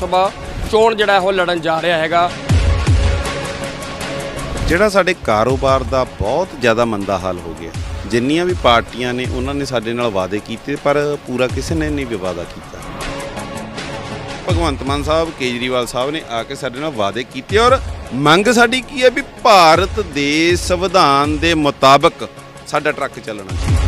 ਸਭਾ ਚੋਣ ਜਿਹੜਾ ਉਹ ਲੜਨ ਜਾ ਰਿਹਾ ਹੈਗਾ। ਜਿਹੜਾ ਸਾਡੇ ਕਾਰੋਬਾਰ ਦਾ ਬਹੁਤ ਜ਼ਿਆਦਾ ਮੰਦਾ ਹਾਲ ਹੋ ਗਿਆ। ਜਿੰਨੀਆਂ ਵੀ ਪਾਰਟੀਆਂ ਨੇ, ਉਹਨਾਂ ਨੇ ਸਾਡੇ ਨਾਲ ਵਾਅਦੇ ਕੀਤੇ, ਪਰ ਪੂਰਾ ਕਿਸੇ ਨੇ ਨਹੀਂ ਵੀ ਵਾਅਦਾ ਕੀਤਾ। ਭਗਵੰਤ ਮਾਨ ਸਾਹਿਬ, ਕੇਜਰੀਵਾਲ ਸਾਹਿਬ ਨੇ ਆ ਕੇ ਸਾਡੇ ਨਾਲ ਵਾਅਦੇ ਕੀਤੇ ਔਰ ਮੰਗ ਸਾਡੀ ਕੀ ਹੈ ਵੀ ਭਾਰਤ ਦੇ ਸੰਵਿਧਾਨ ਦੇ ਮੁਤਾਬਕ ਸਾਡਾ ਟਰੱਕ ਚੱਲਣਾ ਚਾਹੀਦਾ।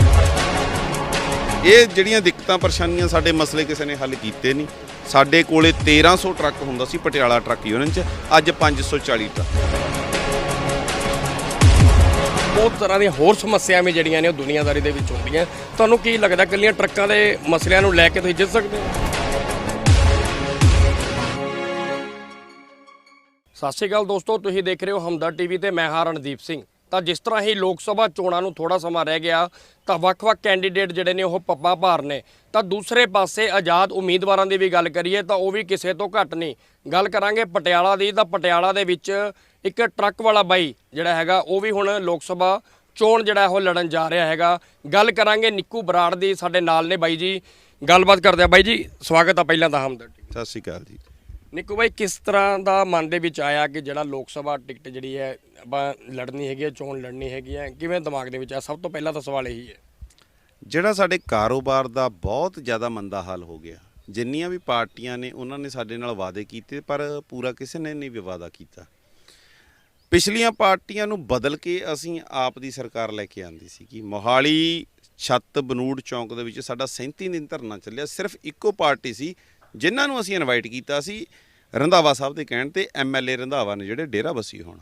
ਇਹ ਜਿਹੜੀਆਂ ਦਿੱਕਤਾਂ, ਪਰੇਸ਼ਾਨੀਆਂ ਸਾਡੇ ਮਸਲੇ ਕਿਸੇ ਨੇ ਹੱਲ ਕੀਤੇ ਨਹੀਂ। ਸਾਡੇ ਕੋਲੇ 1300 ਟਰੱਕ ਹੁੰਦਾ ਸੀ, ਪਟਿਆਲਾ ਟਰੱਕ ਯੂਨੀਅਨ 'ਚ, ਅੱਜ 540 ਟਰੱਕ। ਬਹੁਤ ਤਰ੍ਹਾਂ ਦੀਆਂ ਹੋਰ ਸਮੱਸਿਆਵਾਂ ਜਿਹੜੀਆਂ ਨੇ ਉਹ ਦੁਨੀਆਦਾਰੀ ਦੇ ਵਿੱਚ ਹੁੰਦੀਆਂ। ਤੁਹਾਨੂੰ ਕੀ ਲੱਗਦਾ ਕੱਲੀਆਂ ਟਰੱਕਾਂ ਦੇ ਮਸਲਿਆਂ ਨੂੰ ਲੈ ਕੇ ਤੁਸੀਂ ਜਿੱਤ ਸਕਦੇ ਹੋ? ਸਤਿ ਸ਼੍ਰੀ ਅਕਾਲ ਦੋਸਤੋ, ਤੁਸੀਂ ਦੇਖ ਰਹੇ ਹੋ ਹਮਦਰ ਟੀਵੀ ਤੇ, ਮੈਂ ਹਾਂ ਰਣਦੀਪ ਸਿੰਘ। ਤਾਂ ਜਿਸ ਤਰ੍ਹਾਂ ਹੀ ਲੋਕ ਸਭਾ ਚੋਣਾਂ ਨੂੰ ਥੋੜਾ ਸਮਾਂ ਰਹਿ ਗਿਆ, ਤਾਂ ਵੱਖ-ਵੱਖ ਕੈਂਡੀਡੇਟ ਜਿਹੜੇ ਨੇ ਉਹ ਪੱਪਾ ਭਾਰ ਨੇ। ਤਾਂ ਦੂਸਰੇ ਪਾਸੇ ਆਜ਼ਾਦ ਉਮੀਦਵਾਰਾਂ ਦੀ ਵੀ ਗੱਲ ਕਰੀਏ, ਤਾਂ ਉਹ ਵੀ ਕਿਸੇ ਤੋਂ ਘੱਟ ਨਹੀਂ। ਗੱਲ ਕਰਾਂਗੇ ਪਟਿਆਲਾ ਦੀ, ਤਾਂ ਪਟਿਆਲਾ ਦੇ ਵਿੱਚ ਇੱਕ ਟਰੱਕ ਵਾਲਾ ਬਾਈ ਜਿਹੜਾ ਹੈਗਾ, ਉਹ ਵੀ ਹੁਣ ਲੋਕ ਸਭਾ ਚੋਣ ਜਿਹੜਾ ਉਹ ਲੜਨ ਜਾ ਰਿਹਾ ਹੈਗਾ। ਗੱਲ ਕਰਾਂਗੇ ਨਿੱਕੂ ਬਰਾੜ ਦੀ, ਸਾਡੇ ਨਾਲ ਨੇ ਬਾਈ ਜੀ। ਗੱਲਬਾਤ ਕਰਦੇ ਆ ਬਾਈ ਜੀ, ਸਵਾਗਤ ਆ ਪਹਿਲਾਂ ਤਾਂ ਹਮਦਰ ਟੀਵੀ ਸਤਿ ਸ਼੍ਰੀ ਅਕਾਲ ਜੀ। ਨਿੱਕੂ ਬਾਈ, ਕਿਸ ਤਰ੍ਹਾਂ ਦਾ ਮਨ ਦੇ ਵਿੱਚ ਆਇਆ ਕਿ ਜਿਹੜਾ ਲੋਕ ਸਭਾ ਟਿਕਟ ਜਿਹੜੀ ਹੈ, ਆਪਾਂ ਲੜਨੀ ਹੈਗੀ ਹੈ, ਚੋਣ ਲੜਨੀ ਹੈਗੀ ਹੈ, ਕਿਵੇਂ ਦਿਮਾਗ ਦੇ ਵਿੱਚ ਆ? ਸਭ ਤੋਂ ਪਹਿਲਾਂ ਤਾਂ ਸਵਾਲ ਇਹੀ ਹੈ। ਜਿਹੜਾ ਸਾਡੇ ਕਾਰੋਬਾਰ ਦਾ ਬਹੁਤ ਜ਼ਿਆਦਾ ਮੰਦਾ ਹਾਲ ਹੋ ਗਿਆ, ਜਿੰਨੀਆਂ ਵੀ ਪਾਰਟੀਆਂ ਨੇ, ਉਹਨਾਂ ਨੇ ਸਾਡੇ ਨਾਲ ਵਾਅਦੇ ਕੀਤੇ, ਪਰ ਪੂਰਾ ਕਿਸੇ ਨੇ ਨਹੀਂ ਵੀ ਵਾਅਦਾ ਕੀਤਾ। ਪਿਛਲੀਆਂ ਪਾਰਟੀਆਂ ਨੂੰ ਬਦਲ ਕੇ ਅਸੀਂ ਆਪ ਦੀ ਸਰਕਾਰ ਲੈ ਕੇ ਆਂਦੀ ਸੀ ਕਿ ਮੋਹਾਲੀ ਛੱਤ ਬਨੂੜ ਚੌਂਕ ਦੇ ਵਿੱਚ ਸਾਡਾ 37 ਦਿਨ ਧਰਨਾ ਚੱਲਿਆ। ਸਿਰਫ ਇੱਕੋ ਪਾਰਟੀ ਸੀ ਜਿਨ੍ਹਾਂ ਨੂੰ ਅਸੀਂ ਇਨਵਾਈਟ ਕੀਤਾ ਸੀ, ਰੰਧਾਵਾ ਸਾਹਿਬ ਦੇ ਕਹਿਣ ਤੇ ਐਮਐਲਏ ਰੰਧਾਵਾ ਨੇ ਜਿਹੜੇ ਡੇਰਾ ਬਸੀ ਹੋਣ,